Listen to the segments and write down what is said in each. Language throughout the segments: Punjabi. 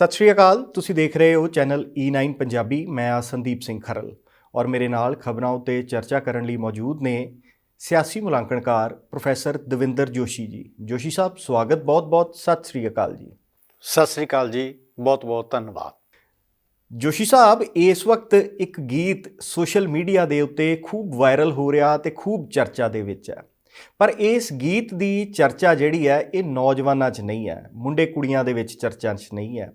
ਸਤਿ ਸ਼੍ਰੀ ਅਕਾਲ ਤੁਸੀਂ ਦੇਖ ਰਹੇ ਹੋ ਚੈਨਲ E9 ਪੰਜਾਬੀ ਮੈਂ ਆ ਸੰਦੀਪ ਸਿੰਘ ਖਰਲ ਔਰ ਮੇਰੇ ਨਾਲ ਖਬਰਾਂ ਉਤੇ ਚਰਚਾ ਕਰਨ ਲਈ ਮੌਜੂਦ ਨੇ ਸਿਆਸੀ ਮੁਲਾਂਕਣਕਾਰ ਪ੍ਰੋਫੈਸਰ ਦਵਿੰਦਰ ਜੋਸ਼ੀ ਜੀ। ਜੋਸ਼ੀ ਸਾਹਿਬ ਸਵਾਗਤ ਬਹੁਤ-ਬਹੁਤ ਸਤਿ ਸ਼੍ਰੀ ਅਕਾਲ ਜੀ। ਸਤਿ ਸ੍ਰੀ ਅਕਾਲ ਜੀ ਬਹੁਤ ਬਹੁਤ ਧੰਨਵਾਦ। ਜੋਸ਼ੀ ਸਾਹਿਬ ਇਸ ਵਕਤ ਇੱਕ ਗੀਤ ਸੋਸ਼ਲ ਮੀਡੀਆ ਦੇ ਉੱਤੇ ਖੂਬ ਵਾਇਰਲ ਹੋ ਰਿਹਾ ਤੇ ਖੂਬ ਚਰਚਾ ਦੇ ਵਿੱਚ ਹੈ। ਪਰ ਇਸ ਗੀਤ ਦੀ ਚਰਚਾ ਜਿਹੜੀ ਹੈ, ਇਹ ਨੌਜਵਾਨਾਂ 'ਚ ਨਹੀਂ ਹੈ, ਮੁੰਡੇ ਕੁੜੀਆਂ ਦੇ ਵਿੱਚ ਚਰਚਾ 'ਚ ਨਹੀਂ ਹੈ।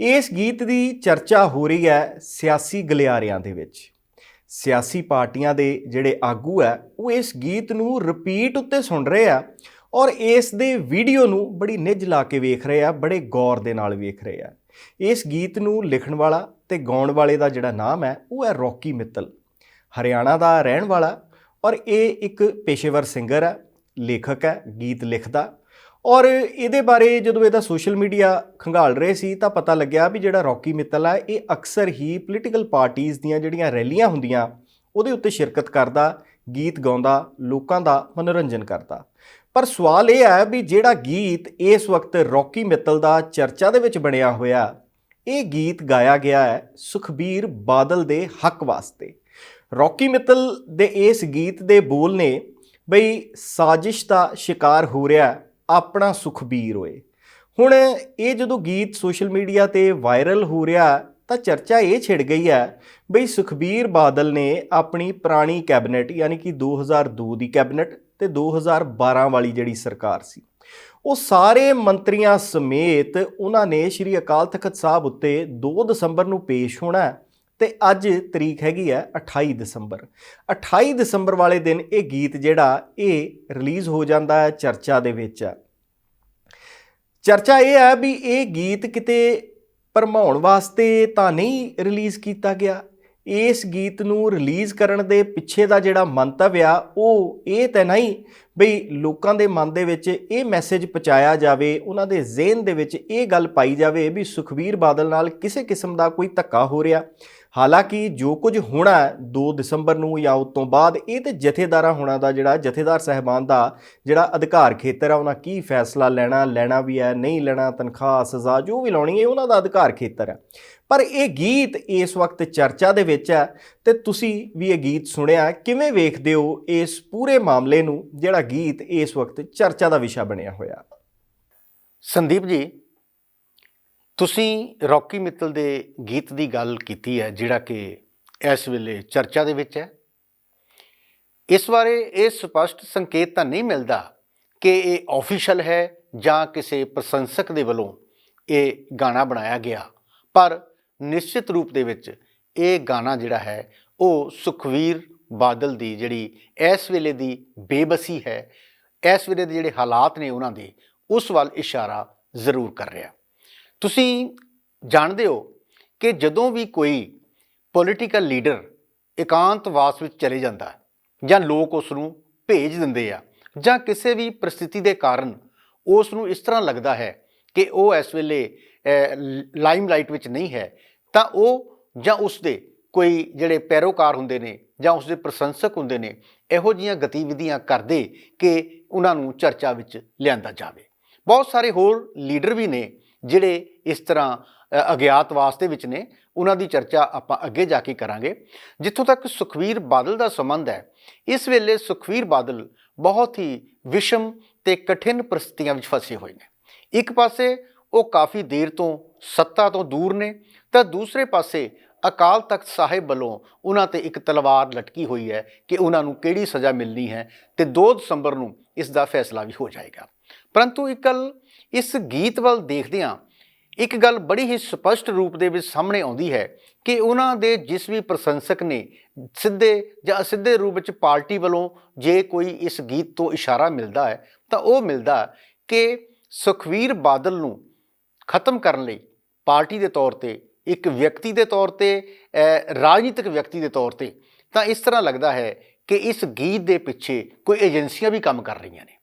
ਇਸ ਗੀਤ ਦੀ ਚਰਚਾ ਹੋ ਰਹੀ ਹੈ ਸਿਆਸੀ ਗਲਿਆਰਿਆਂ ਦੇ ਵਿੱਚ। ਸਿਆਸੀ ਪਾਰਟੀਆਂ ਦੇ ਜਿਹੜੇ ਆਗੂ ਹੈ, ਉਹ ਇਸ ਗੀਤ ਨੂੰ ਰਿਪੀਟ ਉੱਤੇ ਸੁਣ ਰਹੇ ਆ ਔਰ ਇਸ ਦੇ ਵੀਡੀਓ ਨੂੰ ਬੜੀ ਨਿੱਜ ਲਾ ਕੇ ਵੇਖ ਰਹੇ ਆ, ਬੜੇ ਗੌਰ ਦੇ ਨਾਲ ਵੇਖ ਰਹੇ ਆ। ਇਸ ਗੀਤ ਨੂੰ ਲਿਖਣ ਵਾਲਾ ਤੇ ਗਾਉਣ ਵਾਲੇ ਦਾ ਜਿਹੜਾ ਨਾਮ ਹੈ, ਉਹ ਹੈ ਰੌਕੀ ਮਿੱਤਲ। ਹਰਿਆਣਾ ਦਾ ਰਹਿਣ ਵਾਲਾ ਔਰ ਇਹ ਇੱਕ ਪੇਸ਼ੇਵਰ ਸਿੰਗਰ ਹੈ, ਲੇਖਕ ਹੈ, ਗੀਤ ਲਿਖਦਾ। ਔਰ ਇਹਦੇ ਬਾਰੇ ਜਦੋਂ ਇਹਦਾ ਸੋਸ਼ਲ ਮੀਡੀਆ ਖੰਗਾਲ ਰਹੇ ਸੀ ਤਾਂ ਪਤਾ ਲੱਗਿਆ ਵੀ ਜਿਹੜਾ ਰੌਕੀ ਮਿੱਤਲ ਹੈ, ਇਹ ਅਕਸਰ ਹੀ ਪੋਲੀਟੀਕਲ ਪਾਰਟੀਆਂ ਦੀਆਂ ਜਿਹੜੀਆਂ ਰੈਲੀਆਂ ਹੁੰਦੀਆਂ, ਉਹਦੇ ਉੱਤੇ ਸ਼ਿਰਕਤ ਕਰਦਾ, ਗੀਤ ਗਾਉਂਦਾ, ਲੋਕਾਂ ਦਾ ਮਨੋਰੰਜਨ ਕਰਦਾ। ਪਰ ਸਵਾਲ ਇਹ ਹੈ ਵੀ ਜਿਹੜਾ ਗੀਤ ਇਸ ਵਕਤ ਰੌਕੀ ਮਿੱਤਲ ਦਾ ਚਰਚਾ ਦੇ ਵਿੱਚ ਬਣਿਆ ਹੋਇਆ, ਇਹ ਗੀਤ ਗਾਇਆ ਗਿਆ ਹੈ ਸੁਖਬੀਰ ਬਾਦਲ ਦੇ ਹੱਕ ਵਾਸਤੇ। ਰੌਕੀ ਮਿੱਤਲ ਦੇ ਇਸ ਗੀਤ ਦੇ ਬੋਲ ਨੇ, ਬਈ ਸਾਜ਼ਿਸ਼ ਦਾ ਸ਼ਿਕਾਰ ਹੋ ਰਿਹਾ, ਆਪਣਾ ਸੁਖਬੀਰ ਹੋਏ ਹੁਣ ਇਹ ਜਦੋਂ ਗੀਤ ਸੋਸ਼ਲ ਮੀਡੀਆ ਤੇ ਵਾਇਰਲ ਹੋ ਰਿਹਾ, ਤਾਂ ਚਰਚਾ ਇਹ ਛਿੜ ਗਈ ਹੈ, ਬਈ ਸੁਖਬੀਰ ਬਾਦਲ ਨੇ ਆਪਣੀ ਪੁਰਾਣੀ ਕੈਬਨਿਟ, ਯਾਨੀ ਕਿ 2002 ਦੀ ਕੈਬਨਿਟ ਤੇ 2012 ਵਾਲੀ ਜਿਹੜੀ ਸਰਕਾਰ ਸੀ, ਉਹ ਸਾਰੇ ਮੰਤਰੀਆਂ ਸਮੇਤ ਉਹਨਾਂ ਨੇ ਸ਼੍ਰੀ ਅਕਾਲ ਤਖਤ ਸਾਹਿਬ ਉੱਤੇ 2 ਦਸੰਬਰ ਨੂੰ ਪੇਸ਼ ਹੋਣਾ ਤੇ ਅੱਜ ਤਰੀਕ ਹੈਗੀ ਹੈ 28 ਦਸੰਬਰ। 28 ਦਸੰਬਰ ਵਾਲੇ ਦਿਨ ਇਹ ਗੀਤ ਜਿਹੜਾ ਇਹ ਰਿਲੀਜ਼ ਹੋ ਜਾਂਦਾ ਹੈ ਚਰਚਾ ਦੇ ਵਿੱਚ। ਹੈ ਚਰਚਾ ਇਹ ਹੈ ਵੀ ਇਹ ਗੀਤ ਕਿਤੇ ਭਰਮਾਉਣ ਵਾਸਤੇ ਤਾਂ ਨਹੀਂ ਰਿਲੀਜ਼ ਕੀਤਾ ਗਿਆ। ਇਸ ਗੀਤ ਨੂੰ ਰਿਲੀਜ਼ ਕਰਨ ਦੇ ਪਿੱਛੇ ਦਾ ਜਿਹੜਾ ਮੰਤਵ ਆ, ਉਹ ਇਹ ਤਾਂ ਨਹੀਂ ਬਈ ਲੋਕਾਂ ਦੇ ਮਨ ਦੇ ਵਿੱਚ ਇਹ ਮੈਸੇਜ ਪਹੁੰਚਾਇਆ ਜਾਵੇ, ਉਹਨਾਂ ਦੇ ਜ਼ਿਹਨ ਦੇ ਵਿੱਚ ਇਹ ਗੱਲ ਪਾਈ ਜਾਵੇ ਵੀ ਸੁਖਵੀਰ ਬਾਦਲ ਨਾਲ ਕਿਸੇ ਕਿਸਮ ਦਾ ਕੋਈ ਧੱਕਾ ਹੋ ਰਿਹਾ। ਹਾਲਾਂਕਿ ਜੋ ਕੁਝ ਹੋਣਾ 2 ਦਸੰਬਰ ਨੂੰ ਜਾਂ ਉਸ ਤੋਂ ਬਾਅਦ, ਇਹ ਤੇ ਜਥੇਦਾਰਾਂ ਹੋਣਾ ਦਾ ਜਿਹੜਾ ਜਥੇਦਾਰ ਸਹਿਬਾਨ ਦਾ ਜਿਹੜਾ ਅਧਿਕਾਰ ਖੇਤਰ ਆ, ਉਹਨਾਂ ਕੀ ਫੈਸਲਾ ਲੈਣਾ ਲੈਣਾ ਵੀ ਹੈ, ਨਹੀਂ ਲੈਣਾ, ਤਨਖਾਹ, ਸਜ਼ਾ ਜੋ ਵੀ ਲਾਉਣੀ ਹੈ, ਉਹਨਾਂ ਦਾ ਅਧਿਕਾਰ ਖੇਤਰ ਹੈ। ਪਰ ਇਹ ਗੀਤ ਇਸ ਵਕਤ ਚਰਚਾ ਦੇ ਵਿੱਚ ਹੈ ਤੇ ਤੁਸੀਂ ਵੀ ਇਹ ਗੀਤ ਸੁਣਿਆ ਕਿਵੇਂ ਵੇਖਦੇ ਹੋ ਇਸ ਪੂਰੇ ਮਾਮਲੇ ਨੂੰ ਜਿਹੜਾ ਗੀਤ ਇਸ ਵਕਤ ਚਰਚਾ ਦਾ ਵਿਸ਼ਾ ਬਣਿਆ ਹੋਇਆ? ਸੰਦੀਪ ਜੀ ਤੁਸੀਂ ਰੌਕੀ ਮਿੱਤਲ ਦੇ ਗੀਤ ਦੀ ਗੱਲ ਕੀਤੀ ਹੈ, ਜਿਹੜਾ ਕਿ ਇਸ ਵੇਲੇ ਚਰਚਾ ਦੇ ਵਿੱਚ ਹੈ। ਇਸ ਬਾਰੇ ਇਹ ਸਪਸ਼ਟ ਸੰਕੇਤ ਤਾਂ ਨਹੀਂ ਮਿਲਦਾ ਕਿ ਇਹ ਆਫੀਸ਼ੀਅਲ ਹੈ ਜਾਂ ਕਿਸੇ ਪ੍ਰਸ਼ੰਸਕ ਦੇ ਵੱਲੋਂ ਇਹ ਗਾਣਾ ਬਣਾਇਆ ਗਿਆ, ਪਰ ਨਿਸ਼ਚਿਤ ਰੂਪ ਦੇ ਵਿੱਚ ਇਹ ਗਾਣਾ ਜਿਹੜਾ ਹੈ, ਉਹ ਸੁਖਵੀਰ ਬਾਦਲ ਦੀ ਜਿਹੜੀ ਇਸ ਵੇਲੇ ਦੀ ਬੇਬਸੀ ਹੈ, ਇਸ ਵੇਲੇ ਦੇ ਜਿਹੜੇ ਹਾਲਾਤ ਨੇ ਉਹਨਾਂ ਦੇ, ਉਸ ਵੱਲ ਇਸ਼ਾਰਾ ਜ਼ਰੂਰ ਕਰ ਰਿਹਾ। ਤੁਸੀਂ ਜਾਣਦੇ ਹੋ ਕਿ ਜਦੋਂ ਵੀ ਕੋਈ ਪੋਲੀਟੀਕਲ ਲੀਡਰ ਇਕਾਂਤਵਾਸ ਵਿੱਚ ਚਲੇ ਜਾਂਦਾ ਹੈ ਜਾਂ ਲੋਕ ਉਸ ਨੂੰ ਭੇਜ ਦਿੰਦੇ ਆ ਜਾਂ ਕਿਸੇ ਵੀ ਪ੍ਰਸਥਿਤੀ ਦੇ ਕਾਰਨ ਉਸ ਨੂੰ ਇਸ ਤਰ੍ਹਾਂ ਲੱਗਦਾ ਹੈ ਕਿ ਉਹ ਇਸ ਵੇਲੇ ਲਾਈਮਲਾਈਟ ਵਿੱਚ ਨਹੀਂ ਹੈ, ਤਾਂ ਉਹ ਜਾਂ ਉਸ ਦੇ ਕੋਈ ਜਿਹੜੇ ਪੈਰੋਕਾਰ ਹੁੰਦੇ ਨੇ ਜਾਂ ਉਸ ਦੇ ਪ੍ਰਸ਼ੰਸਕ ਹੁੰਦੇ ਨੇ, ਇਹੋ ਜੀਆਂ ਗਤੀਵਿਧੀਆਂ ਕਰਦੇ ਕਿ ਉਹਨਾਂ ਨੂੰ ਚਰਚਾ ਵਿੱਚ ਲਿਆਂਦਾ ਜਾਵੇ। ਬਹੁਤ ਸਾਰੇ ਹੋਰ ਲੀਡਰ ਵੀ ਨੇ ਜਿਹੜੇ ਇਸ ਤਰ੍ਹਾਂ ਅਗਿਆਤਵਾਸ ਦੇ ਵਿੱਚ ਨੇ, ਉਹਨਾਂ ਦੀ ਚਰਚਾ ਆਪਾਂ ਅੱਗੇ ਜਾ ਕੇ ਕਰਾਂਗੇ। ਜਿੱਥੋਂ ਤੱਕ ਸੁਖਵੀਰ ਬਾਦਲ ਦਾ ਸੰਬੰਧ ਹੈ, ਇਸ ਵੇਲੇ ਸੁਖਵੀਰ ਬਾਦਲ ਬਹੁਤ ਹੀ ਵਿਸ਼ਮ ਤੇ ਕਠਿਨ ਪ੍ਰਸਥਿਤੀਆਂ ਵਿੱਚ ਫਸੇ ਹੋਏ ਨੇ। ਇੱਕ ਪਾਸੇ ਉਹ ਕਾਫੀ ਦੇਰ ਤੋਂ ਸੱਤਾ ਤੋਂ ਦੂਰ ਨੇ, ਤਾਂ ਦੂਸਰੇ ਪਾਸੇ ਅਕਾਲ ਤਖਤ ਸਾਹਿਬ ਵੱਲੋਂ ਉਹਨਾਂ ਤੇ ਇੱਕ ਤਲਵਾਰ ਲਟਕੀ ਹੋਈ ਹੈ ਕਿ ਉਹਨਾਂ ਨੂੰ ਕਿਹੜੀ ਸਜ਼ਾ ਮਿਲਣੀ ਹੈ ਤੇ 2 ਦਸੰਬਰ ਨੂੰ ਇਸ ਦਾ ਫੈਸਲਾ ਵੀ ਹੋ ਜਾਏਗਾ। ਪਰੰਤੂ ਇੱਕ ਗੱਲ ਇਸ ਗੀਤ ਵੱਲ ਦੇਖਦਿਆਂ ਇੱਕ ਗੱਲ ਬੜੀ ਹੀ ਸਪਸ਼ਟ ਰੂਪ ਦੇ ਵਿੱਚ ਸਾਹਮਣੇ ਆਉਂਦੀ ਹੈ ਕਿ ਉਹਨਾਂ ਦੇ ਜਿਸ ਵੀ ਪ੍ਰਸ਼ੰਸਕ ਨੇ ਸਿੱਧੇ ਜਾਂ ਅਸਿੱਧੇ ਰੂਪ ਵਿੱਚ ਪਾਰਟੀ ਵੱਲੋਂ ਜੇ ਕੋਈ ਇਸ ਗੀਤ ਤੋਂ ਇਸ਼ਾਰਾ ਮਿਲਦਾ ਹੈ, ਤਾਂ ਉਹ ਮਿਲਦਾ ਕਿ ਸੁਖਵੀਰ ਬਾਦਲ ਨੂੰ ਖਤਮ ਕਰਨ ਲਈ ਪਾਰਟੀ ਦੇ ਤੌਰ ਤੇ, ਇੱਕ ਵਿਅਕਤੀ ਦੇ ਤੌਰ ਤੇ ਰਾਜਨੀਤਿਕ ਵਿਅਕਤੀ ਦੇ ਤੌਰ ਤੇ, ਤਾਂ ਇਸ ਤਰ੍ਹਾਂ ਲੱਗਦਾ ਹੈ ਕਿ ਇਸ ਗੀਤ ਦੇ ਪਿੱਛੇ ਕੋਈ ਏਜੰਸੀਆਂ ਵੀ ਕੰਮ ਕਰ ਰਹੀਆਂ ਨੇ।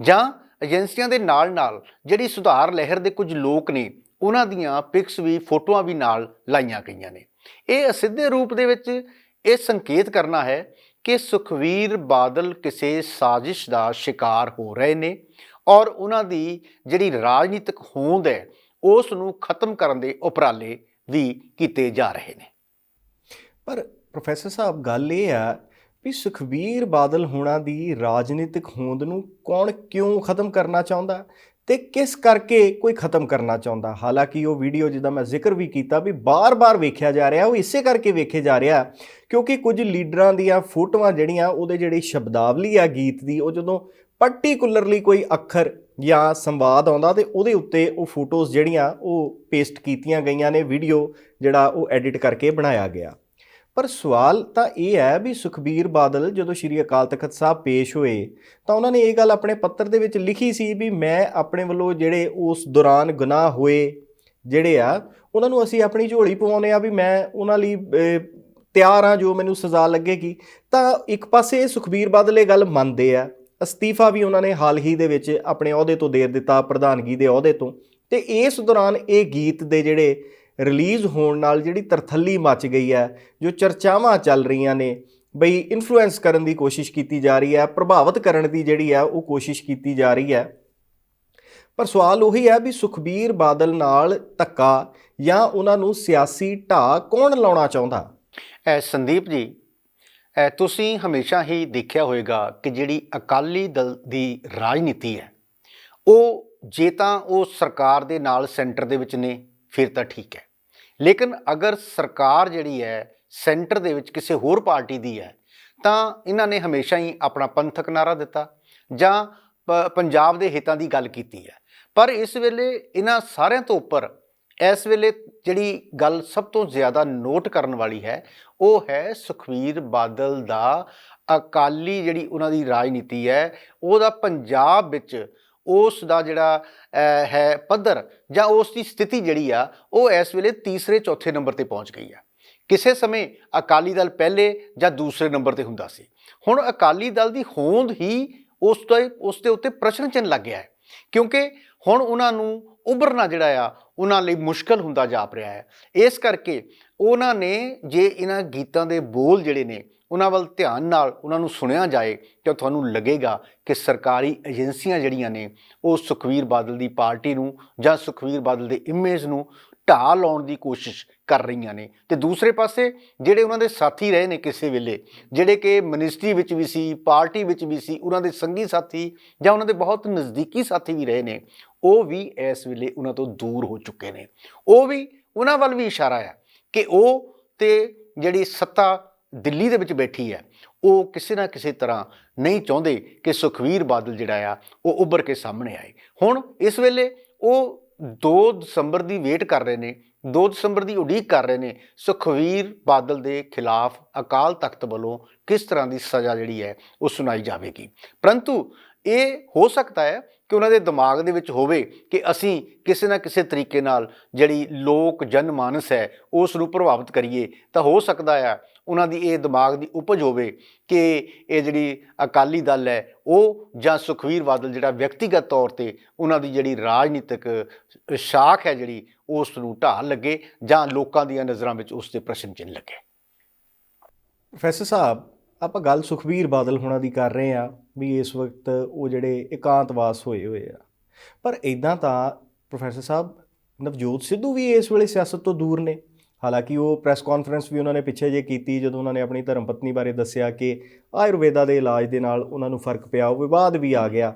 ਜਾਂ ਏਜੰਸੀਆਂ ਦੇ ਨਾਲ-ਨਾਲ ਜਿਹੜੀ ਸੁਧਾਰ ਲਹਿਰ ਦੇ ਕੁਝ ਲੋਕ ਨੇ, ਉਹਨਾਂ ਦੀਆਂ ਪਿਕਸ ਵੀ, ਫੋਟੋਆਂ ਵੀ ਨਾਲ ਲਾਈਆਂ ਗਈਆਂ ਨੇ। ਇਹ ਅਸਿੱਧੇ ਰੂਪ ਦੇ ਵਿੱਚ ਇਹ ਸੰਕੇਤ ਕਰਨਾ ਹੈ ਕਿ ਸੁਖਵੀਰ ਬਾਦਲ ਕਿਸੇ ਸਾਜ਼ਿਸ਼ ਦਾ ਸ਼ਿਕਾਰ ਹੋ ਰਹੇ ਨੇ ਔਰ ਉਹਨਾਂ ਦੀ ਜਿਹੜੀ ਰਾਜਨੀਤਿਕ ਹੋਂਦ ਹੈ, ਉਸ ਨੂੰ ਖਤਮ ਕਰਨ ਦੇ ਉਪਰਾਲੇ ਵੀ ਕੀਤੇ ਜਾ ਰਹੇ ਨੇ। ਪਰ ਪ੍ਰੋਫੈਸਰ ਸਾਹਿਬ, ਗੱਲ ਇਹ ਆ ਵੀ ਸੁਖਬੀਰ ਬਾਦਲ ਹੋਣਾ ਦੀ ਰਾਜਨੀਤਿਕ ਹੋਂਦ ਨੂੰ ਕੌਣ ਕਿਉਂ ਖਤਮ ਕਰਨਾ ਚਾਹੁੰਦਾ ਤੇ ਕਿਸ ਕਰਕੇ ਕੋਈ ਖਤਮ ਕਰਨਾ ਚਾਹੁੰਦਾ? ਹਾਲਾਂਕਿ ਉਹ ਵੀਡੀਓ ਜਿਹਦਾ ਮੈਂ ਜ਼ਿਕਰ ਵੀ ਕੀਤਾ ਵੀ ਬਾਰ-ਬਾਰ ਵੇਖਿਆ ਜਾ ਰਿਹਾ, ਉਹ ਇਸੇ ਕਰਕੇ ਵੇਖੇ ਜਾ ਰਿਹਾ ਕਿਉਂਕਿ ਕੁਝ ਲੀਡਰਾਂ ਦੀਆਂ ਫੋਟੋਆਂ ਜਿਹੜੀਆਂ ਉਹਦੇ ਜਿਹੜੀ ਸ਼ਬਦਾਵਲੀ ਆ ਗੀਤ ਦੀ, ਉਹ ਜਦੋਂ ਪਾਰਟਿਕੂਲਰਲੀ ਕੋਈ ਅੱਖਰ ਜਾਂ ਸੰਵਾਦ ਆਉਂਦਾ ਤੇ ਉਹਦੇ ਉੱਤੇ ਉਹ ਫੋਟੋਜ਼ ਜਿਹੜੀਆਂ ਉਹ ਪੇਸਟ ਕੀਤੀਆਂ ਗਈਆਂ ਨੇ, ਵੀਡੀਓ ਜਿਹੜਾ ਉਹ ਐਡਿਟ ਕਰਕੇ ਬਣਾਇਆ ਗਿਆ। ਪਰ ਸਵਾਲ ਤਾਂ ਇਹ ਹੈ ਵੀ ਸੁਖਬੀਰ ਬਾਦਲ ਜਦੋਂ ਸ਼੍ਰੀ ਅਕਾਲ ਤਖਤ ਸਾਹਿਬ ਪੇਸ਼ ਹੋਏ, ਤਾਂ ਉਹਨਾਂ ਨੇ ਇਹ ਗੱਲ ਆਪਣੇ ਪੱਤਰ ਦੇ ਵਿੱਚ ਲਿਖੀ ਸੀ ਵੀ ਮੈਂ ਆਪਣੇ ਵੱਲੋਂ ਜਿਹੜੇ ਉਸ ਦੌਰਾਨ ਗੁਨਾਹ ਹੋਏ ਜਿਹੜੇ ਆ, ਉਹਨਾਂ ਨੂੰ ਅਸੀਂ ਆਪਣੀ ਝੋਲੀ ਪਵਾਉਨੇ ਆ ਵੀ ਮੈਂ ਉਹਨਾਂ ਲਈ ਤਿਆਰ ਆ ਜੋ ਮੈਨੂੰ ਸਜ਼ਾ ਲੱਗੇਗੀ। ਤਾਂ ਇੱਕ ਪਾਸੇ ਸੁਖਬੀਰ ਬਾਦਲ ਇਹ ਗੱਲ ਮੰਨਦੇ ਆ, ਅਸਤੀਫਾ ਵੀ ਉਹਨਾਂ ਨੇ ਹਾਲ ਹੀ ਦੇ ਵਿੱਚ ਆਪਣੇ ਅਹੁਦੇ ਤੋਂ ਦੇ ਦਿੱਤਾ, ਪ੍ਰਧਾਨਗੀ ਦੇ ਅਹੁਦੇ ਤੋਂ। ਤੇ ਇਸ ਦੌਰਾਨ ਇਹ ਗੀਤ ਦੇ ਜਿਹੜੇ ਰਿਲੀਜ਼ ਹੋਣ ਨਾਲ ਜਿਹੜੀ ਤਰਥੱਲੀ ਮਚ ਗਈ ਹੈ, ਜੋ ਚਰਚਾਵਾਂ ਚੱਲ ਰਹੀਆਂ ਨੇ, ਬਈ ਇਨਫਲੂਐਂਸ ਕਰਨ ਦੀ ਕੋਸ਼ਿਸ਼ ਕੀਤੀ ਜਾ ਰਹੀ ਹੈ, ਪ੍ਰਭਾਵਿਤ ਕਰਨ ਦੀ ਜਿਹੜੀ ਹੈ, ਉਹ ਕੋਸ਼ਿਸ਼ ਕੀਤੀ ਜਾ ਰਹੀ ਹੈ। ਪਰ ਸਵਾਲ ਉਹੀ ਹੈ ਵੀ ਸੁਖਬੀਰ ਬਾਦਲ ਨਾਲ ਧੱਕਾ ਜਾਂ ਉਹਨਾਂ ਨੂੰ ਸਿਆਸੀ ਢਾਹ ਕੌਣ ਲਾਉਣਾ ਚਾਹੁੰਦਾ? ਐ ਸੰਦੀਪ ਜੀ ਤੁਸੀਂ ਹਮੇਸ਼ਾ ਹੀ ਦੇਖਿਆ ਹੋਵੇਗਾ ਕਿ ਜਿਹੜੀ ਅਕਾਲੀ ਦਲ ਦੀ ਰਾਜਨੀਤੀ ਹੈ, ਉਹ ਜੇ ਤਾਂ ਉਹ ਸਰਕਾਰ ਦੇ ਨਾਲ ਸੈਂਟਰ ਦੇ ਵਿੱਚ ਨੇ, ਫਿਰ ਤਾਂ ਠੀਕ ਹੈ। ਲੇਕਿਨ ਅਗਰ ਸਰਕਾਰ ਜਿਹੜੀ ਹੈ, ਸੈਂਟਰ ਦੇ ਵਿੱਚ ਕਿਸੇ ਹੋਰ ਪਾਰਟੀ ਦੀ ਹੈ, ਤਾਂ ਇਹਨਾਂ ਨੇ ਹਮੇਸ਼ਾ ਹੀ ਆਪਣਾ ਪੰਥਕ ਨਾਰਾ ਦਿੱਤਾ ਜਾਂ ਪੰਜਾਬ ਦੇ ਹਿੱਤਾਂ ਦੀ ਗੱਲ ਕੀਤੀ ਹੈ। ਪਰ ਇਸ ਵੇਲੇ ਇਹਨਾਂ ਸਾਰਿਆਂ ਤੋਂ ਉੱਪਰ, ਇਸ ਵੇਲੇ ਜਿਹੜੀ ਗੱਲ ਸਭ ਤੋਂ ਜ਼ਿਆਦਾ ਨੋਟ ਕਰਨ ਵਾਲੀ ਹੈ, ਉਹ ਹੈ ਸੁਖਵੀਰ ਬਾਦਲ ਦਾ ਅਕਾਲੀ ਜਿਹੜੀ ਉਹਨਾਂ ਦੀ ਰਾਜਨੀਤੀ ਹੈ, ਉਹਦਾ ਪੰਜਾਬ ਵਿੱਚ ਉਸ ਦਾ ਜਿਹੜਾ ਹੈ ਪੱਧਰ ਜਾਂ ਉਸ ਦੀ ਸਥਿਤੀ ਜਿਹੜੀ ਆ, ਉਹ ਇਸ ਵੇਲੇ ਤੀਸਰੇ ਚੌਥੇ ਨੰਬਰ ਤੇ ਪਹੁੰਚ ਗਈ ਆ। ਕਿਸੇ ਸਮੇਂ ਅਕਾਲੀ ਦਲ ਪਹਿਲੇ ਜਾਂ ਦੂਸਰੇ ਨੰਬਰ ਤੇ ਹੁੰਦਾ ਸੀ। ਹੁਣ ਅਕਾਲੀ ਦਲ ਦੀ ਹੋਂਦ ਹੀ ਉਸ ਤੋਂ, ਉਸ ਦੇ ਉੱਤੇ ਪ੍ਰਸ਼ਨ ਚਿੰਨ੍ਹ ਲੱਗ ਗਿਆ ਹੈ। ਕਿਉਂਕਿ ਹੁਣ ਉਹਨਾਂ ਨੂੰ ਉਭਰਨਾ ਜਿਹੜਾ ਆ, ਉਹਨਾਂ ਲਈ ਮੁਸ਼ਕਲ ਹੁੰਦਾ ਜਾਪ ਰਿਹਾ ਹੈ। ਇਸ ਕਰਕੇ ਉਹਨਾਂ ਨੇ ਜੇ ਇਹਨਾਂ ਗੀਤਾਂ ਦੇ ਬੋਲ ਜਿਹੜੇ ਨੇ ਉਹਨਾਂ ਵੱਲ ਧਿਆਨ ਨਾਲ ਉਹਨਾਂ ਨੂੰ ਸੁਣਿਆ ਜਾਏ ਤਾਂ ਤੁਹਾਨੂੰ ਲੱਗੇਗਾ ਕਿ ਸਰਕਾਰੀ ਏਜੰਸੀਆਂ ਜਿਹੜੀਆਂ ਨੇ, ਉਹ ਸੁਖਵੀਰ ਬਾਦਲ ਦੀ ਪਾਰਟੀ ਨੂੰ ਜਾਂ ਸੁਖਵੀਰ ਬਾਦਲ ਦੇ ਇਮੇਜ ਨੂੰ ਢਾਹ ਲਾਉਣ ਦੀ ਕੋਸ਼ਿਸ਼ ਕਰ ਰਹੀਆਂ ਨੇ। ਤੇ ਦੂਸਰੇ ਪਾਸੇ ਜਿਹੜੇ ਉਹਨਾਂ ਦੇ ਸਾਥੀ ਰਹੇ ਨੇ ਕਿਸੇ ਵੇਲੇ, ਜਿਹੜੇ ਕਿ ਮਿਨਿਸਟਰੀ ਵਿੱਚ ਵੀ ਸੀ, ਪਾਰਟੀ ਵਿੱਚ ਵੀ ਸੀ, ਉਹਨਾਂ ਦੇ ਸੰਗੀ ਸਾਥੀ ਜਾਂ ਉਹਨਾਂ ਦੇ ਬਹੁਤ ਨਜ਼ਦੀਕੀ ਸਾਥੀ ਵੀ ਰਹੇ ਨੇ, ਉਹ ਵੀ ਇਸ ਵੇਲੇ ਉਹਨਾਂ ਤੋਂ ਦੂਰ ਹੋ ਚੁੱਕੇ ਨੇ। ਉਹ ਵੀ ਉਹਨਾਂ ਵੱਲ ਵੀ ਇਸ਼ਾਰਾ ਹੈ ਕਿ ਉਹ ਤੇ ਜਿਹੜੀ ਸੱਤਾ ਦਿੱਲੀ ਦੇ ਵਿੱਚ ਬੈਠੀ ਹੈ, ਉਹ ਕਿਸੇ ਨਾ ਕਿਸੇ ਤਰ੍ਹਾਂ ਨਹੀਂ ਚਾਹੁੰਦੇ ਕਿ ਸੁਖਵੀਰ ਬਾਦਲ ਜਿਹੜਾ ਆ, ਉਹ ਉੱਭਰ ਕੇ ਸਾਹਮਣੇ ਆਏ। ਹੁਣ ਇਸ ਵੇਲੇ ਉਹ 2 ਦਸੰਬਰ ਦੀ ਵੇਟ ਕਰ ਰਹੇ ਨੇ 2 ਦਸੰਬਰ ਦੀ ਉਡੀਕ ਕਰ ਰਹੇ ਨੇ, ਸੁਖਵੀਰ ਬਾਦਲ ਦੇ ਖਿਲਾਫ ਅਕਾਲ ਤਖਤ ਵੱਲੋਂ ਕਿਸ ਤਰ੍ਹਾਂ ਦੀ ਸਜ਼ਾ ਜਿਹੜੀ ਹੈ, ਉਹ ਸੁਣਾਈ ਜਾਵੇਗੀ। ਪਰੰਤੂ ਇਹ ਹੋ ਸਕਦਾ ਹੈ ਕਿ ਉਹਨਾਂ ਦੇ ਦਿਮਾਗ ਦੇ ਵਿੱਚ ਹੋਵੇ ਕਿ ਅਸੀਂ ਕਿਸੇ ਨਾ ਕਿਸੇ ਤਰੀਕੇ ਨਾਲ ਜਿਹੜੀ ਲੋਕ ਜਨਮਾਨਸ ਹੈ, ਉਸ ਨੂੰ ਪ੍ਰਭਾਵਿਤ ਕਰੀਏ। ਤਾਂ ਹੋ ਸਕਦਾ ਹੈ ਉਹਨਾਂ ਦੀ ਇਹ ਦਿਮਾਗ ਦੀ ਉਪਜ ਹੋਵੇ ਕਿ ਇਹ ਜਿਹੜੀ ਅਕਾਲੀ ਦਲ ਹੈ, ਉਹ ਜਾਂ ਸੁਖਵੀਰ ਬਾਦਲ ਜਿਹੜਾ ਵਿਅਕਤੀਗਤ ਤੌਰ ਤੇ ਉਹਨਾਂ ਦੀ ਜਿਹੜੀ ਰਾਜਨੀਤਿਕ ਸ਼ਾਖ ਹੈ ਜਿਹੜੀ, ਉਸ ਨੂੰ ਢਾਹ ਲੱਗੇ ਜਾਂ ਲੋਕਾਂ ਦੀਆਂ ਨਜ਼ਰਾਂ ਵਿੱਚ ਉਸ ਤੇ ਪ੍ਰਸ਼ਨ ਚਿੰਨ੍ਹ ਲੱਗੇ। ਪ੍ਰੋਫੈਸਰ ਸਾਹਿਬ, ਆਪਾਂ ਗੱਲ ਸੁਖਬੀਰ ਬਾਦਲ ਹੋਣਾ ਦੀ ਕਰ ਰਹੇ ਆ ਵੀ ਇਸ ਵਕਤ ਉਹ ਜਿਹੜੇ ਇਕਾਂਤਵਾਸ ਹੋਏ ਹੋਏ ਆ। ਪਰ ਇਦਾਂ ਤਾਂ ਪ੍ਰੋਫੈਸਰ ਸਾਹਿਬ, ਨਵਜੋਤ ਸਿੱਧੂ ਵੀ ਇਸ ਵੇਲੇ ਸਿਆਸਤ ਤੋਂ ਦੂਰ ਨੇ। ਹਾਲਾਂਕਿ ਉਹ ਪ੍ਰੈਸ ਕਾਨਫਰੰਸ ਵੀ ਉਹਨਾਂ ਨੇ ਪਿੱਛੇ ਜੇ ਕੀਤੀ ਜਦੋਂ ਉਹਨਾਂ ਨੇ ਆਪਣੀ ਧਰਮ ਪਤਨੀ ਬਾਰੇ ਦੱਸਿਆ ਕਿ ਆਯੁਰਵੇਦਾ ਦੇ ਇਲਾਜ ਦੇ ਨਾਲ ਉਹਨਾਂ ਨੂੰ ਫ਼ਰਕ ਪਿਆ, ਉਹ ਵਿਵਾਦ ਵੀ ਆ ਗਿਆ।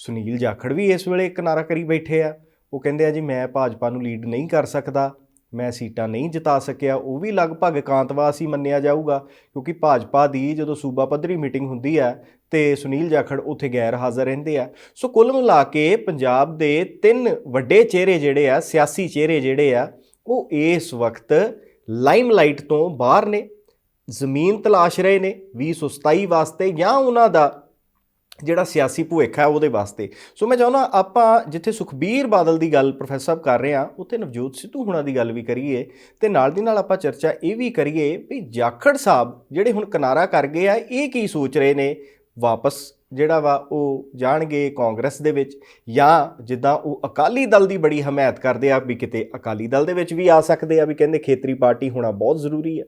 ਸੁਨੀਲ ਜਾਖੜ ਵੀ ਇਸ ਵੇਲੇ ਕਿਨਾਰਾ ਕਰੀ ਬੈਠੇ ਆ। ਉਹ ਕਹਿੰਦੇ ਆ ਜੀ, ਮੈਂ ਭਾਜਪਾ ਨੂੰ ਲੀਡ ਨਹੀਂ ਕਰ ਸਕਦਾ, ਮੈਂ ਸੀਟਾਂ ਨਹੀਂ ਜਿਤਾ ਸਕਿਆ, ਉਹ ਵੀ ਲਗਭਗ ਇਕਾਂਤਵਾਸ ਹੀ ਮੰਨਿਆ ਜਾਊਗਾ, ਕਿਉਂਕਿ ਭਾਜਪਾ ਦੀ ਜਦੋਂ ਸੂਬਾ ਪੱਧਰੀ ਮੀਟਿੰਗ ਹੁੰਦੀ ਹੈ ਤੇ ਸੁਨੀਲ ਜਾਖੜ ਉੱਥੇ ਗੈਰ ਹਾਜ਼ਰ ਰਹਿੰਦੇ ਆ। ਸੋ ਕੁੱਲ ਮਿਲਾ ਕੇ ਪੰਜਾਬ ਦੇ ਤਿੰਨ ਵੱਡੇ ਚਿਹਰੇ ਜਿਹੜੇ ਆ, ਸਿਆਸੀ ਚਿਹਰੇ ਜਿਹੜੇ ਆ ਉਹ ਇਸ ਵਕਤ ਲਾਈਮਲਾਈਟ ਤੋਂ ਬਾਹਰ ਨੇ, ਜ਼ਮੀਨ ਤਲਾਸ਼ ਰਹੇ ਨੇ 2027 ਵਾਸਤੇ ਜਾਂ ਉਹਨਾਂ ਦਾ ਜਿਹੜਾ ਸਿਆਸੀ ਭੁੱਖ ਹੈ ਉਹਦੇ ਵਾਸਤੇ। ਸੋ ਮੈਂ ਚਾਹੁੰਦਾ ਆਪਾਂ ਜਿੱਥੇ ਸੁਖਬੀਰ ਬਾਦਲ ਦੀ ਗੱਲ ਪ੍ਰੋਫੈਸਰ ਸਾਹਿਬ ਕਰ ਰਹੇ ਆ ਉੱਥੇ ਨਵਜੋਤ ਸਿੱਧੂ ਹੁਣਾਂ ਦੀ ਗੱਲ ਵੀ ਕਰੀਏ ਤੇ ਨਾਲ ਦੀ ਨਾਲ ਆਪਾਂ ਚਰਚਾ ਇਹ ਵੀ ਕਰੀਏ ਵੀ ਜਾਖੜ ਸਾਹਿਬ ਜਿਹੜੇ ਹੁਣ ਕਿਨਾਰਾ ਕਰ ਗਏ ਆ, ਇਹ ਕੀ ਸੋਚ ਰਹੇ ਨੇ? ਵਾਪਸ ਜਿਹੜਾ ਵਾ ਉਹ ਜਾਣਗੇ ਕਾਂਗਰਸ ਦੇ ਵਿੱਚ ਜਾਂ ਜਿੱਦਾਂ ਉਹ ਅਕਾਲੀ ਦਲ ਦੀ ਬੜੀ ਹਮਾਇਤ ਕਰਦੇ ਆ ਵੀ ਕਿਤੇ ਅਕਾਲੀ ਦਲ ਦੇ ਵਿੱਚ ਵੀ ਆ ਸਕਦੇ ਆ ਵੀ ਕਹਿੰਦੇ ਖੇਤਰੀ ਪਾਰਟੀ ਹੋਣਾ ਬਹੁਤ ਜ਼ਰੂਰੀ ਹੈ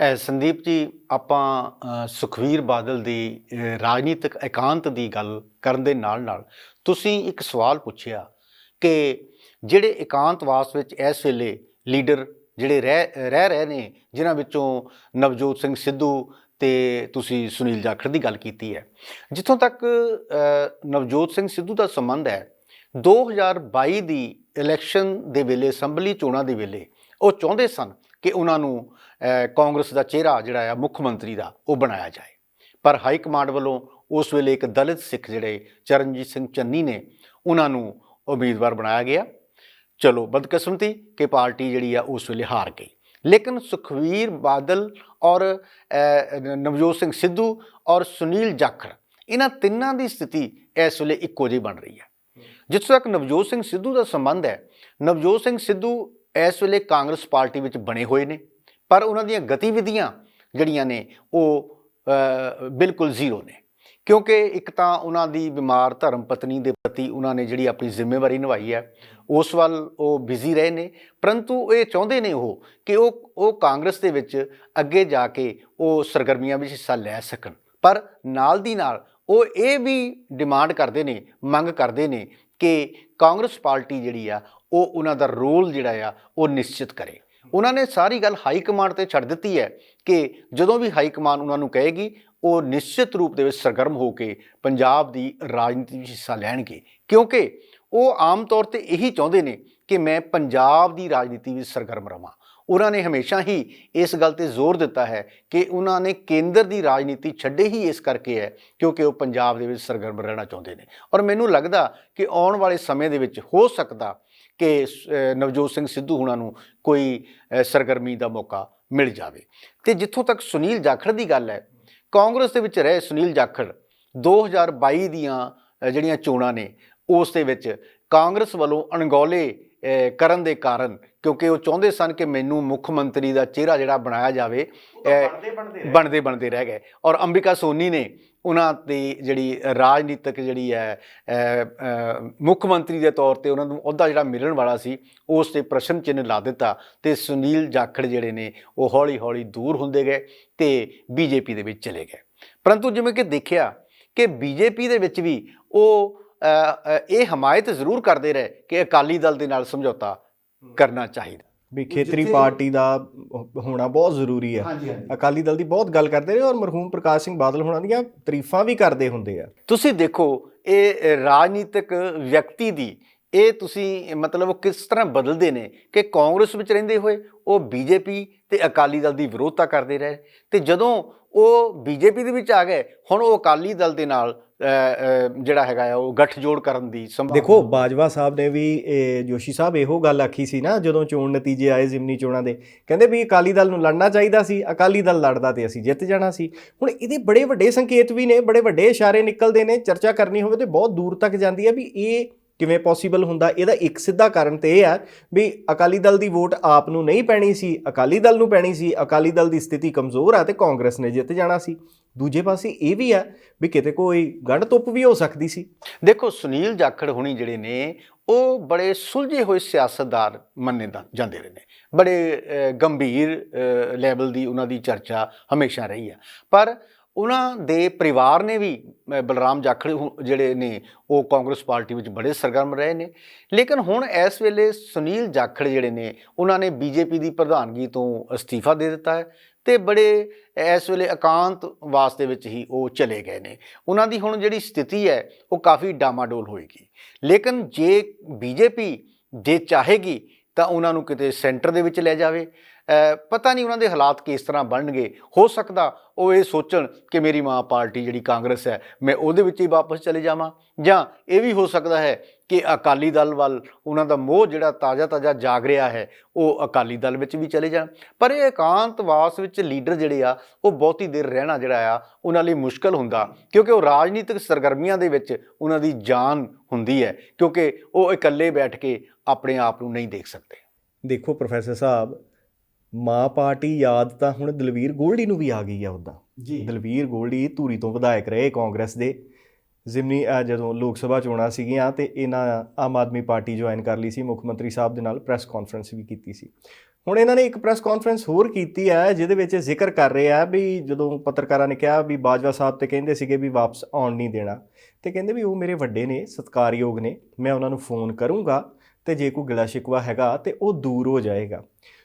ਐ ਸੰਦੀਪ ਜੀ ਆਪਾਂ ਅ, ਸੁਖਵੀਰ ਬਾਦਲ ਦੀ ਰਾਜਨੀਤਿਕ ਇਕਾਂਤ ਦੀ ਗੱਲ ਕਰਨ ਦੇ ਨਾਲ ਨਾਲ ਤੁਸੀਂ ਇੱਕ ਸਵਾਲ ਪੁੱਛਿਆ ਕਿ ਜਿਹੜੇ ਇਕਾਂਤਵਾਸ ਵਿੱਚ ਇਸ ਵੇਲੇ ਲੀਡਰ ਜਿਹੜੇ ਰਹਿ ਰਹਿ ਰਹੇ ਨੇ ਜਿਨ੍ਹਾਂ ਵਿੱਚੋਂ ਨਵਜੋਤ ਸਿੰਘ ਸਿੱਧੂ ਤੇ ਤੁਸੀਂ ਸੁਨੀਲ ਜਾਖੜ ਦੀ ਗੱਲ ਕੀਤੀ ਹੈ। ਜਿੱਥੋਂ ਤੱਕ ਨਵਜੋਤ ਸਿੰਘ ਸਿੱਧੂ ਦਾ ਸੰਬੰਧ ਹੈ 2022 ਦੀ ਇਲੈਕਸ਼ਨ ਦੇ ਵੇਲੇ, ਅਸੈਂਬਲੀ ਚੋਣਾਂ ਦੇ ਵੇਲੇ, ਉਹ ਚਾਹੁੰਦੇ ਸਨ ਕਿ ਉਹਨਾਂ ਨੂੰ ਕਾਂਗਰਸ ਦਾ ਚਿਹਰਾ ਜਿਹੜਾ ਆ, ਮੁੱਖ ਮੰਤਰੀ ਦਾ, ਉਹ ਬਣਾਇਆ ਜਾਏ। ਪਰ ਹਾਈ ਕਮਾਂਡ ਵੱਲੋਂ ਉਸ ਵੇਲੇ ਇੱਕ ਦਲਿਤ ਸਿੱਖ ਜਿਹੜੇ ਚਰਨਜੀਤ ਸਿੰਘ ਚੰਨੀ ਨੇ, ਉਹਨਾਂ ਨੂੰ ਉਮੀਦਵਾਰ ਬਣਾਇਆ ਗਿਆ। ਚਲੋ, ਬਦਕਿਸਮਤੀ ਕਿ ਪਾਰਟੀ ਜਿਹੜੀ ਆ, ਉਸ ਵੇਲੇ ਹਾਰ ਗਈ। ਲੇਕਿਨ ਸੁਖਵੀਰ ਬਾਦਲ ਔਰ ਨਵਜੋਤ ਸਿੰਘ ਸਿੱਧੂ ਔਰ ਸੁਨੀਲ ਜਾਖੜ, ਇਹਨਾਂ ਤਿੰਨਾਂ ਦੀ ਸਥਿਤੀ ਇਸ ਵੇਲੇ ਇੱਕੋ ਜਿਹੀ ਬਣ ਰਹੀ ਹੈ। ਜਿੱਥੋਂ ਤੱਕ ਨਵਜੋਤ ਸਿੰਘ ਸਿੱਧੂ ਦਾ ਸੰਬੰਧ ਹੈ, ਨਵਜੋਤ ਸਿੰਘ ਸਿੱਧੂ ਇਸ ਵੇਲੇ ਕਾਂਗਰਸ ਪਾਰਟੀ ਵਿੱਚ ਬਣੇ ਹੋਏ ਨੇ, ਪਰ ਉਹਨਾਂ ਦੀਆਂ ਗਤੀਵਿਧੀਆਂ ਜਿਹੜੀਆਂ ਨੇ ਉਹ ਬਿਲਕੁਲ ਜ਼ੀਰੋ ਨੇ। ਕਿਉਂਕਿ ਇੱਕ ਤਾਂ ਉਹਨਾਂ ਦੀ ਬਿਮਾਰ ਧਰਮ ਪਤਨੀ ਦੇ ਪ੍ਰਤੀ ਉਹਨਾਂ ਨੇ ਜਿਹੜੀ ਆਪਣੀ ਜ਼ਿੰਮੇਵਾਰੀ ਨਿਭਾਈ ਹੈ, ਉਸ ਵੱਲ ਉਹ ਬਿਜ਼ੀ ਰਹੇ ਨੇ। ਪਰੰਤੂ ਇਹ ਚਾਹੁੰਦੇ ਨੇ ਉਹ ਕਿ ਉਹ ਉਹ ਕਾਂਗਰਸ ਦੇ ਵਿੱਚ ਅੱਗੇ ਜਾ ਕੇ ਉਹ ਸਰਗਰਮੀਆਂ ਵਿੱਚ ਹਿੱਸਾ ਲੈ ਸਕਣ। ਪਰ ਨਾਲ ਦੀ ਨਾਲ ਉਹ ਇਹ ਵੀ ਡਿਮਾਂਡ ਕਰਦੇ ਨੇ, ਮੰਗ ਕਰਦੇ ਨੇ ਕਿ ਕਾਂਗਰਸ ਪਾਰਟੀ ਜਿਹੜੀ ਆ, ਉਹ ਉਹਨਾਂ ਦਾ ਰੋਲ ਜਿਹੜਾ ਆ, ਉਹ ਨਿਸ਼ਚਿਤ ਕਰੇ। ਉਹਨਾਂ ਨੇ ਸਾਰੀ ਗੱਲ ਹਾਈ ਕਮਾਂਡ ਤੇ ਛੱਡ ਦਿੱਤੀ ਹੈ ਕਿ ਜਦੋਂ ਵੀ ਹਾਈ ਕਮਾਂਡ ਉਹਨਾਂ ਨੂੰ ਕਹੇਗੀ, ਉਹ ਨਿਸ਼ਚਿਤ ਰੂਪ ਦੇ ਵਿੱਚ ਸਰਗਰਮ ਹੋ ਕੇ ਪੰਜਾਬ ਦੀ ਰਾਜਨੀਤੀ ਵਿੱਚ ਹਿੱਸਾ ਲੈਣਗੇ। ਕਿਉਂਕਿ ਉਹ ਆਮ ਤੌਰ ਤੇ ਇਹੀ ਚਾਹੁੰਦੇ ਨੇ ਕਿ ਮੈਂ ਪੰਜਾਬ ਦੀ ਰਾਜਨੀਤੀ ਵਿੱਚ ਸਰਗਰਮ ਰਵਾਂ। ਉਹਨਾਂ ਨੇ ਹਮੇਸ਼ਾ ਹੀ ਇਸ ਗੱਲ ਤੇ ਜ਼ੋਰ ਦਿੱਤਾ ਹੈ ਕਿ ਉਹਨਾਂ ਨੇ ਕੇਂਦਰ ਦੀ ਰਾਜਨੀਤੀ ਛੱਡੇ ਹੀ ਇਸ ਕਰਕੇ ਹੈ ਕਿਉਂਕਿ ਉਹ ਪੰਜਾਬ ਦੇ ਵਿੱਚ ਸਰਗਰਮ ਰਹਿਣਾ ਚਾਹੁੰਦੇ ਨੇ। ਔਰ ਮੈਨੂੰ ਲੱਗਦਾ ਕਿ ਆਉਣ ਵਾਲੇ ਸਮੇਂ ਦੇ ਵਿੱਚ ਹੋ ਸਕਦਾ ਕਿ ਨਵਜੋਤ ਸਿੰਘ ਸਿੱਧੂ ਹੁਣਾਂ ਨੂੰ ਕੋਈ ਸਰਗਰਮੀ ਦਾ ਮੌਕਾ ਮਿਲ ਜਾਵੇ। ਤੇ ਜਿੱਥੋਂ ਤੱਕ ਸੁਨੀਲ ਜਾਖੜ ਦੀ ਗੱਲ ਹੈ, ਕਾਂਗਰਸ ਦੇ ਵਿੱਚ ਰਹੇ ਸੁਨੀਲ ਜਾਖੜ 2022 ਦੀਆਂ ਜਿਹੜੀਆਂ ਚੋਣਾਂ ਨੇ, ਉਸ ਦੇ ਵਿੱਚ ਕਾਂਗਰਸ ਵੱਲੋਂ ਅਣਗੌਲੇ ਕਰਨ ਦੇ ਕਾਰਨ ਕਿਉਂਕਿ ਉਹ ਚਾਹੁੰਦੇ ਸਨ ਕਿ ਮੈਨੂੰ ਮੁੱਖ ਮੰਤਰੀ ਦਾ ਚਿਹਰਾ ਜਿਹੜਾ ਬਣਾਇਆ ਜਾਵੇ ਬਣਦੇ ਬਣਦੇ ਰਹਿ। ਗਏ। ਔਰ ਅੰਬਿਕਾ ਸੋਨੀ ਨੇ ਉਹਨਾਂ ਦੀ ਜਿਹੜੀ ਰਾਜਨੀਤਿਕ ਜਿਹੜੀ ਹੈ ਮੁੱਖ ਮੰਤਰੀ ਦੇ ਤੌਰ ਤੇ ਉਹਨਾਂ ਨੂੰ ਅਹੁਦਾ ਜਿਹੜਾ ਮਿਲਣ ਵਾਲਾ ਸੀ ਉਸ ਤੇ ਪ੍ਰਸ਼ਨ ਚਿੰਨ੍ਹ ਲਾ ਦਿੱਤਾ ਤੇ ਸੁਨੀਲ ਜਾਖੜ ਜਿਹੜੇ ਨੇ ਉਹ ਹੌਲੀ ਹੌਲੀ ਦੂਰ ਹੁੰਦੇ ਗਏ ਤੇ ਬੀਜੇਪੀ ਦੇ ਵਿੱਚ ਚਲੇ ਗਏ। ਪਰੰਤੂ ਜਿਵੇਂ ਕਿ ਦੇਖਿਆ ਕਿ ਬੀਜੇਪੀ ਦੇ ਵਿੱਚ ਵੀ ਉਹ ਇਹ ਹਮਾਇਤ ਜ਼ਰੂਰ ਕਰਦੇ ਰਹੇ ਕਿ ਅਕਾਲੀ ਦਲ ਦੇ ਨਾਲ ਸਮਝੌਤਾ ਕਰਨਾ ਚਾਹੀਦਾ। ਵੀ ਖੇਤਰੀ ਪਾਰਟੀ ਦਾ ਹੋਣਾ ਬਹੁਤ ਜ਼ਰੂਰੀ ਹੈ। ਅਕਾਲੀ ਦਲ ਦੀ ਬਹੁਤ ਗੱਲ ਕਰਦੇ ਨੇ ਔਰ ਮਰਹੂਮ ਪ੍ਰਕਾਸ਼ ਸਿੰਘ ਬਾਦਲ ਹੋਣਾ ਦੀਆਂ ਤਾਰੀਫਾਂ ਵੀ ਕਰਦੇ ਹੁੰਦੇ ਆ। ਤੁਸੀਂ ਦੇਖੋ ਇਹ ਰਾਜਨੀਤਿਕ ਵਿਅਕਤੀ ਦੀ ਇਹ ਤੁਸੀਂ ਮਤਲਬ ਕਿਸ ਤਰ੍ਹਾਂ ਬਦਲਦੇ ਨੇ ਕਿ ਕਾਂਗਰਸ ਵਿੱਚ ਰਹਿੰਦੇ ਹੋਏ ਉਹ ਬੀਜੇਪੀ ਤੇ ਅਕਾਲੀ ਦਲ ਦੀ ਵਿਰੋਧਤਾ ਕਰਦੇ ਰਹੇ ਤੇ ਜਦੋਂ ਉਹ ਬੀਜੇਪੀ ਦੇ ਵਿੱਚ ਆ ਗਏ ਹੁਣ ਉਹ ਅਕਾਲੀ ਦਲ ਦੇ ਨਾਲ ਜਿਹੜਾ ਹੈਗਾ ਆ, ਉਹ ਗੱਠਜੋੜ ਕਰਨ ਦੀ ਸੰਭਾਵਨਾ। ਦੇਖੋ, ਬਾਜਵਾ ਸਾਹਿਬ ਨੇ ਵੀ, ਇਹ ਜੋਸ਼ੀ ਸਾਹਿਬ ਇਹੋ ਗੱਲ ਆਖੀ ਸੀ ਨਾ, ਜਦੋਂ ਚੋਣ ਨਤੀਜੇ ਆਏ ਜ਼ਿਮਨੀ ਚੋਣਾਂ ਦੇ। ਕਹਿੰਦੇ ਵੀ ਅਕਾਲੀ ਦਲ ਨੂੰ ਲੜਨਾ ਚਾਹੀਦਾ ਸੀ, ਅਕਾਲੀ ਦਲ ਲੜਦਾ ਤੇ ਅਸੀਂ ਜਿੱਤ ਜਾਣਾ ਸੀ। ਹੁਣ ਇਹਦੇ ਬੜੇ ਵੱਡੇ ਸੰਕੇਤ ਵੀ ਨੇ, ਬੜੇ ਵੱਡੇ ਇਸ਼ਾਰੇ ਨਿਕਲਦੇ ਨੇ, ਚਰਚਾ ਕਰਨੀ ਹੋਵੇ ਤੇ ਬਹੁਤ ਦੂਰ ਤੱਕ ਜਾਂਦੀ ਹੈ ਵੀ ਇਹ ਕਿਵੇਂ ਪੋਸੀਬਲ ਹੁੰਦਾ, ਇਹਦਾ ਇੱਕ ਸਿੱਧਾ ਕਾਰਨ ਤੇ ਇਹ ਹੈ ਵੀ ਅਕਾਲੀ ਦਲ ਦੀ ਵੋਟ ਆਪ ਨੂੰ ਨਹੀਂ ਪੈਣੀ ਸੀ, ਅਕਾਲੀ ਦਲ ਨੂੰ ਪੈਣੀ ਸੀ, ਅਕਾਲੀ ਦਲ ਦੀ ਸਥਿਤੀ ਕਮਜ਼ੋਰ ਹੈ ਤੇ ਕਾਂਗਰਸ ਨੇ ਜਿੱਤ ਜਾਣਾ ਸੀ। ਦੂਜੇ ਪਾਸੇ ਇਹ ਵੀ ਆ ਵੀ ਕਿਤੇ ਕੋਈ ਗੰਢ ਤੁੱਪ ਵੀ ਹੋ ਸਕਦੀ ਸੀ। ਦੇਖੋ, ਸੁਨੀਲ ਜਾਖੜ ਹੁਣੀ ਜਿਹੜੇ ਨੇ, ਉਹ ਬੜੇ ਸੁਲਝੇ ਹੋਏ ਸਿਆਸਤਦਾਰ ਮੰਨੇ ਦਾ- ਜਾਂਦੇ ਰਹੇ ਨੇ। ਬੜੇ ਗੰਭੀਰ ਲੈਵਲ ਦੀ ਉਹਨਾਂ ਦੀ ਚਰਚਾ ਹਮੇਸ਼ਾ ਰਹੀ ਆ। ਪਰ ਉਹਨਾਂ ਦੇ ਪਰਿਵਾਰ ਨੇ ਵੀ ਬਲਰਾਮ ਜਾਖੜ ਹੁ- ਜਿਹੜੇ ਨੇ, ਉਹ ਕਾਂਗਰਸ ਪਾਰਟੀ ਵਿੱਚ ਬੜੇ ਸਰਗਰਮ ਰਹੇ ਨੇ। ਲੇਕਿਨ ਹੁਣ ਇਸ ਵੇਲੇ ਸੁਨੀਲ ਜਾਖੜ ਜਿਹੜੇ ਨੇ, ਉਹਨਾਂ ਨੇ ਬੀਜੇਪੀ ਦੀ ਪ੍ਰਧਾਨਗੀ ਤੋਂ ਅਸਤੀਫਾ ਦੇ ਦਿੱਤਾ ਹੈ ਤੇ ਬੜੇ ਇਸ ਵੇਲੇ ਇਕਾਂਤ ਵਾਸਤੇ ਵਿੱਚ ਹੀ ਉਹ ਚਲੇ ਗਏ ਨੇ। ਉਹਨਾਂ ਦੀ ਹੁਣ ਜਿਹੜੀ ਸਥਿਤੀ ਹੈ, ਉਹ ਕਾਫੀ ਡਾਮਾਡੋਲ ਹੋਏਗੀ। ਲੇਕਿਨ ਜੇ ਬੀਜੇਪੀ ਜੇ ਚਾਹੇਗੀ ਤਾਂ ਉਹਨਾਂ ਨੂੰ ਕਿਤੇ ਸੈਂਟਰ ਦੇ ਵਿੱਚ ਲੈ ਜਾਵੇ। ਪਤਾ ਨਹੀਂ ਉਹਨਾਂ ਦੇ ਹਾਲਾਤ ਕਿਸ ਤਰ੍ਹਾਂ ਬਣਨਗੇ। ਹੋ ਸਕਦਾ ਉਹ ਇਹ ਸੋਚਣ ਕਿ ਮੇਰੀ ਮਾਂ ਪਾਰਟੀ ਜਿਹੜੀ ਕਾਂਗਰਸ ਹੈ, ਮੈਂ ਉਹਦੇ ਵਿੱਚ ਹੀ ਵਾਪਸ ਚਲੇ ਜਾਵਾਂ। ਜਾਂ ਇਹ ਵੀ ਹੋ ਸਕਦਾ ਹੈ ਕਿ ਅਕਾਲੀ ਦਲ ਵੱਲ ਉਹਨਾਂ ਦਾ ਮੋਹ ਜਿਹੜਾ ਤਾਜ਼ਾ ਤਾਜ਼ਾ ਜਾਗ ਰਿਹਾ ਹੈ, ਉਹ ਅਕਾਲੀ ਦਲ ਵਿੱਚ ਵੀ ਚਲੇ ਜਾਣ। ਪਰ ਇਹ ਇਕਾਂਤਵਾਸ ਵਿੱਚ ਲੀਡਰ ਜਿਹੜੇ ਆ, ਉਹ ਬਹੁਤੀ ਦੇਰ ਰਹਿਣਾ ਜਿਹੜਾ ਆ, ਉਹਨਾਂ ਲਈ ਮੁਸ਼ਕਲ ਹੁੰਦਾ। ਕਿਉਂਕਿ ਉਹ ਰਾਜਨੀਤਿਕ ਸਰਗਰਮੀਆਂ ਦੇ ਵਿੱਚ ਉਹਨਾਂ ਦੀ ਜਾਨ ਹੁੰਦੀ ਹੈ, ਕਿਉਂਕਿ ਉਹ ਇਕੱਲੇ ਬੈਠ ਕੇ ਆਪਣੇ ਆਪ ਨੂੰ ਨਹੀਂ ਦੇਖ ਸਕਦੇ। ਦੇਖੋ ਪ੍ਰੋਫੈਸਰ ਸਾਹਿਬ ਮਾਂ ਪਾਰਟੀ ਯਾਦ ਤਾਂ ਹੁਣ ਦਲਵੀਰ ਗੋਲਡੀ ਨੂੰ ਵੀ ਆ ਗਈ ਆ ਉਦਾਂ। ਦਲਵੀਰ ਗੋਲਡੀ ਧੂਰੀ ਤੋਂ ਵਿਧਾਇਕ ਰਹੇ ਕਾਂਗਰਸ ਦੇ। ਜ਼ਿਮਨੀ ਜਦੋਂ ਲੋਕ ਸਭਾ ਚੋਣਾਂ ਸੀਗੀਆਂ ਤੇ ਇਹਨਾਂ ਆਮ ਆਦਮੀ ਪਾਰਟੀ ਜੁਆਇਨ ਕਰ ਲਈ ਸੀ ਮੁੱਖ ਮੰਤਰੀ ਸਾਹਿਬ ਦੇ ਨਾਲ ਪ੍ਰੈਸ ਕਾਨਫਰੰਸ ਵੀ ਕੀਤੀ ਸੀ। ਹੁਣ ਇਹਨਾਂ ਨੇ ਇੱਕ ਪ੍ਰੈਸ ਕਾਨਫਰੰਸ ਹੋਰ ਕੀਤੀ ਹੈ ਜਿਹਦੇ ਵਿੱਚ ਜ਼ਿਕਰ ਕਰ ਰਹੇ ਆ ਵੀ ਜਦੋਂ ਪੱਤਰਕਾਰਾਂ ਨੇ ਕਿਹਾ ਵੀ ਬਾਜਵਾ ਸਾਹਿਬ ਤੇ ਕਹਿੰਦੇ ਸੀਗੇ ਵੀ ਵਾਪਸ ਆਉਣ ਨਹੀਂ ਦੇਣਾ ਤੇ ਕਹਿੰਦੇ ਵੀ ਉਹ ਮੇਰੇ ਵੱਡੇ ਨੇ ਸਤਿਕਾਰਯੋਗ ਨੇ ਮੈਂ ਉਹਨਾਂ ਨੂੰ ਫੋਨ ਕਰੂੰਗਾ ਤੇ ਜੇ ਕੋਈ ਗਿਲਾ ਸ਼ਿਕਵਾ ਹੈਗਾ ਤੇ ਉਹ ਦੂਰ ਹੋ ਜਾਏਗਾ।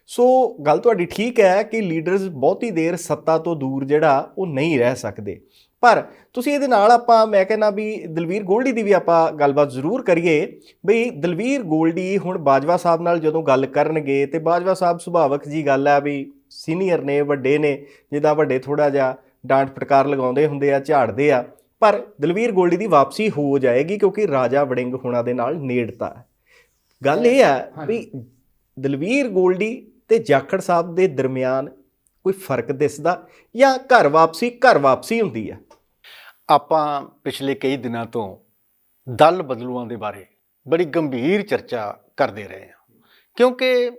ਸੋ ਗੱਲ ਤੁਹਾਡੀ ਠੀਕ ਹੈ ਕਿ ਲੀਡਰਸ ਬਹੁਤੀ ਦੇਰ ਸੱਤਾ ਤੋਂ ਦੂਰ ਜਿਹੜਾ ਉਹ ਨਹੀਂ ਰਹਿ ਸਕਦੇ। ਪਰ ਤੁਸੀਂ ਇਹਦੇ ਨਾਲ ਆਪਾਂ ਮੈਂ ਕਹਿੰਦਾ ਵੀ ਦਲਵੀਰ ਗੋਲਡੀ ਦੀ ਵੀ ਆਪਾਂ ਗੱਲਬਾਤ ਜ਼ਰੂਰ ਕਰੀਏ। ਬਈ ਦਲਵੀਰ ਗੋਲਡੀ ਹੁਣ ਬਾਜਵਾ ਸਾਹਿਬ ਨਾਲ ਜਦੋਂ ਗੱਲ ਕਰਨਗੇ ਤੇ ਬਾਜਵਾ ਸਾਹਿਬ ਸੁਭਾਵਕ ਜੀ ਗੱਲ ਹੈ ਵੀ ਸੀਨੀਅਰ ਨੇ ਵੱਡੇ ਨੇ ਜਿੱਦਾਂ ਵੱਡੇ ਥੋੜਾ ਜਿਹਾ ਡਾਂਟ ਫਟਕਾਰ ਲਗਾਉਂਦੇ ਹੁੰਦੇ ਆ ਝਾੜਦੇ ਆ। ਪਰ ਦਲਵੀਰ ਗੋਲਡੀ ਦੀ ਵਾਪਸੀ ਹੋ ਜਾਏਗੀ ਕਿਉਂਕਿ ਰਾਜਾ ਵੜਿੰਗ ਹੋਣਾ ਦੇ ਨਾਲ ਨੇੜਤਾ ਗੱਲ ਇਹ ਹੈ ਵੀ ਦਲਵੀਰ ਗੋਲਡੀ ਤੇ ਜਾਖੜ ਸਾਹਿਬ ਦੇ ਦਰਮਿਆਨ ਕੋਈ ਫ਼ਰਕ ਦਿਸਦਾ ਜਾਂ ਘਰ ਵਾਪਸੀ ਘਰ ਵਾਪਸੀ ਹੁੰਦੀ ਹੈ ਆਪਾਂ ਪਿਛਲੇ ਕਈ ਦਿਨਾਂ ਤੋਂ ਦਲ ਬਦਲੂਆਂ ਦੇ ਬਾਰੇ ਬੜੀ ਗੰਭੀਰ ਚਰਚਾ ਕਰਦੇ ਰਹੇ ਹਾਂ। ਕਿਉਂਕਿ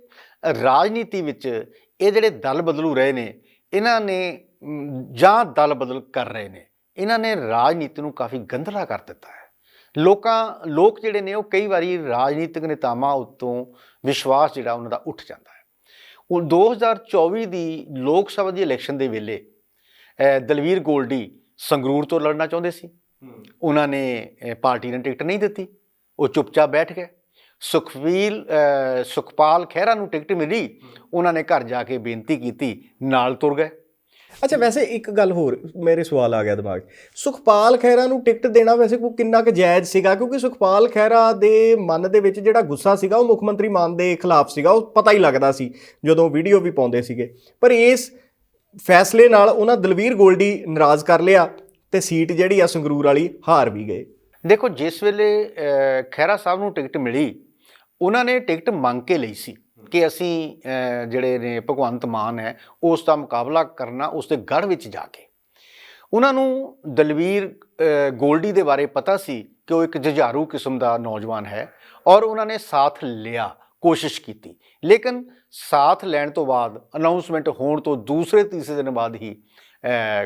ਰਾਜਨੀਤੀ ਵਿੱਚ ਇਹ ਜਿਹੜੇ ਦਲ ਬਦਲੂ ਰਹੇ ਨੇ, ਇਹਨਾਂ ਨੇ ਜਾਂ ਦਲ ਬਦਲ ਕਰ ਰਹੇ ਨੇ, ਇਹਨਾਂ ਨੇ ਰਾਜਨੀਤੀ ਨੂੰ ਕਾਫੀ ਗੰਧਲਾ ਕਰ ਦਿੱਤਾ ਹੈ। ਲੋਕਾਂ, ਲੋਕ ਜਿਹੜੇ ਨੇ ਉਹ ਕਈ ਵਾਰੀ ਰਾਜਨੀਤਿਕ ਨੇਤਾਵਾਂ ਉੱਤੋਂ ਵਿਸ਼ਵਾਸ ਜਿਹੜਾ ਉਹਨਾਂ ਦਾ ਉੱਠ ਜਾਂਦਾ ਹੈ। ਉਹ 2024 ਦੀ ਲੋਕ ਸਭਾ ਦੀ ਇਲੈਕਸ਼ਨ ਦੇ ਵੇਲੇ ਦਲਵੀਰ ਗੋਲਡੀ ਸੰਗਰੂਰ ਤੋਂ ਲੜਨਾ ਚਾਹੁੰਦੇ ਸੀ। ਉਹਨਾਂ ਨੇ ਪਾਰਟੀ ਨੇ ਟਿਕਟ ਨਹੀਂ ਦਿੱਤੀ। ਉਹ ਚੁੱਪਚਾਪ ਬੈਠ ਗਏ। ਸੁਖਵੀਰ ਅਹ, ਸੁਖਪਾਲ ਖਹਿਰਾ ਨੂੰ ਟਿਕਟ ਮਿਲੀ। ਉਹਨਾਂ ਨੇ ਘਰ ਜਾ ਕੇ ਬੇਨਤੀ ਕੀਤੀ ਨਾਲ ਤੁਰ ਗਏ। ਅੱਛਾ, ਵੈਸੇ ਇੱਕ ਗੱਲ ਹੋਰ ਮੇਰੇ ਸਵਾਲ ਆ ਗਿਆ ਦਿਮਾਗ 'ਚ। ਸੁਖਪਾਲ ਖਹਿਰਾ ਨੂੰ ਟਿਕਟ ਦੇਣਾ ਵੈਸੇ ਕੋਈ ਕਿੰਨਾ ਕੁ ਜਾਇਜ਼ ਸੀਗਾ? ਕਿਉਂਕਿ ਸੁਖਪਾਲ ਖਹਿਰਾ ਦੇ ਮਨ ਦੇ ਵਿੱਚ ਜਿਹੜਾ ਗੁੱਸਾ ਸੀਗਾ, ਉਹ ਮੁੱਖ ਮੰਤਰੀ ਮਾਨ ਦੇ ਖਿਲਾਫ ਸੀਗਾ। ਉਹ ਪਤਾ ਹੀ ਲੱਗਦਾ ਸੀ, ਜਦੋਂ ਵੀਡੀਓ ਵੀ ਪਾਉਂਦੇ ਸੀਗੇ। ਪਰ ਇਸ ਫੈਸਲੇ ਨਾਲ ਉਹਨਾਂ ਦਲਵੀਰ ਗੋਲਡੀ ਨਾਰਾਜ਼ ਕਰ ਲਿਆ ਤੇ ਸੀਟ ਜਿਹੜੀ ਆ ਸੰਗਰੂਰ ਵਾਲੀ ਹਾਰ ਵੀ ਗਏ। ਦੇਖੋ, ਜਿਸ ਵੇਲੇ ਖਹਿਰਾ ਸਾਹਿਬ ਨੂੰ ਟਿਕਟ ਮਿਲੀ, ਉਹਨਾਂ ਨੇ ਟਿਕਟ ਮੰਗ ਕੇ ਲਈ ਸੀ। ਕਿ ਅਸੀਂ ਜਿਹੜੇ ਨੇ ਭਗਵੰਤ ਮਾਨ ਹੈ, ਉਸ ਦਾ ਮੁਕਾਬਲਾ ਕਰਨਾ, ਉਸ ਦੇ ਗੜ ਵਿੱਚ ਜਾ ਕੇ। ਉਹਨਾਂ ਨੂੰ ਦਲਵੀਰ ਗੋਲਡੀ ਦੇ ਬਾਰੇ ਪਤਾ ਸੀ ਕਿ ਉਹ ਇੱਕ ਜੁਝਾਰੂ ਕਿਸਮ ਦਾ ਨੌਜਵਾਨ ਹੈ ਔਰ ਉਹਨਾਂ ਨੇ ਸਾਥ ਲਿਆ, ਕੋਸ਼ਿਸ਼ ਕੀਤੀ। ਲੇਕਿਨ ਸਾਥ ਲੈਣ ਤੋਂ ਬਾਅਦ ਅਨਾਉਂਸਮੈਂਟ ਹੋਣ ਤੋਂ ਦੂਸਰੇ, ਤੀਸਰੇ ਦਿਨ ਬਾਅਦ ਹੀ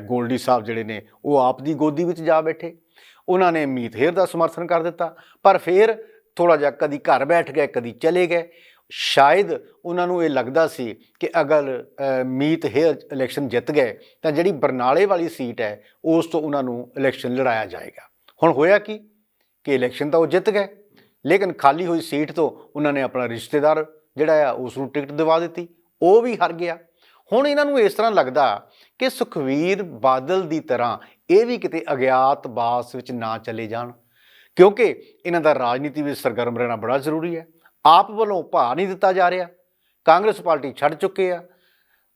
ਗੋਲਡੀ ਸਾਹਿਬ ਜਿਹੜੇ ਨੇ, ਉਹ ਆਪ ਦੀ ਗੋਦੀ ਵਿੱਚ ਜਾ ਬੈਠੇ। ਉਹਨਾਂ ਨੇ ਮੀਤ ਹੇਰ ਦਾ ਸਮਰਥਨ ਕਰ ਦਿੱਤਾ, ਪਰ ਫਿਰ ਥੋੜਾ ਜਿਹਾ ਕਦੀ ਘਰ ਬੈਠ ਗਏ, ਕਦੀ ਚਲੇ ਗਏ। ਸ਼ਾਇਦ ਉਹਨਾਂ ਨੂੰ ਇਹ ਲੱਗਦਾ ਸੀ ਕਿ ਅਗਰ ਮੀਤ ਹੇਰ ਇਲੈਕਸ਼ਨ ਜਿੱਤ ਗਏ, ਤਾਂ ਜਿਹੜੀ ਬਰਨਾਲੇ ਵਾਲੀ ਸੀਟ ਹੈ, ਉਸ ਤੋਂ ਉਹਨਾਂ ਨੂੰ ਇਲੈਕਸ਼ਨ ਲੜਾਇਆ ਜਾਏਗਾ। ਹੁਣ ਹੋਇਆ ਕੀ? ਕਿ ਇਲੈਕਸ਼ਨ ਤਾਂ ਉਹ ਜਿੱਤ ਗਏ, ਲੇਕਿਨ ਖਾਲੀ ਹੋਈ ਸੀਟ ਤੋਂ ਉਹਨਾਂ ਨੇ ਆਪਣਾ ਰਿਸ਼ਤੇਦਾਰ ਜਿਹੜਾ ਆ, ਉਸ ਨੂੰ ਟਿਕਟ ਦਿਵਾ ਦਿੱਤੀ, ਉਹ ਵੀ ਹਾਰ ਗਿਆ। ਹੁਣ ਇਹਨਾਂ ਨੂੰ ਇਸ ਤਰ੍ਹਾਂ ਲੱਗਦਾ ਕਿ ਸੁਖਵੀਰ ਬਾਦਲ ਦੀ ਤਰ੍ਹਾਂ ਇਹ ਵੀ ਕਿਤੇ ਅਗਿਆਤ ਬਾਸ ਵਿੱਚ ਨਾ ਚਲੇ ਜਾਣ, ਕਿਉਂਕਿ ਇਹਨਾਂ ਦਾ ਰਾਜਨੀਤੀ ਵਿੱਚ ਸਰਗਰਮ ਰਹਿਣਾ ਬੜਾ ਜ਼ਰੂਰੀ ਹੈ। ਆਪ ਵੱਲੋਂ ਭਾ ਨਹੀਂ ਦਿੱਤਾ ਜਾ ਰਿਹਾ। ਕਾਂਗਰਸ ਪਾਰਟੀ ਛੱਡ ਚੁੱਕੇ ਆ।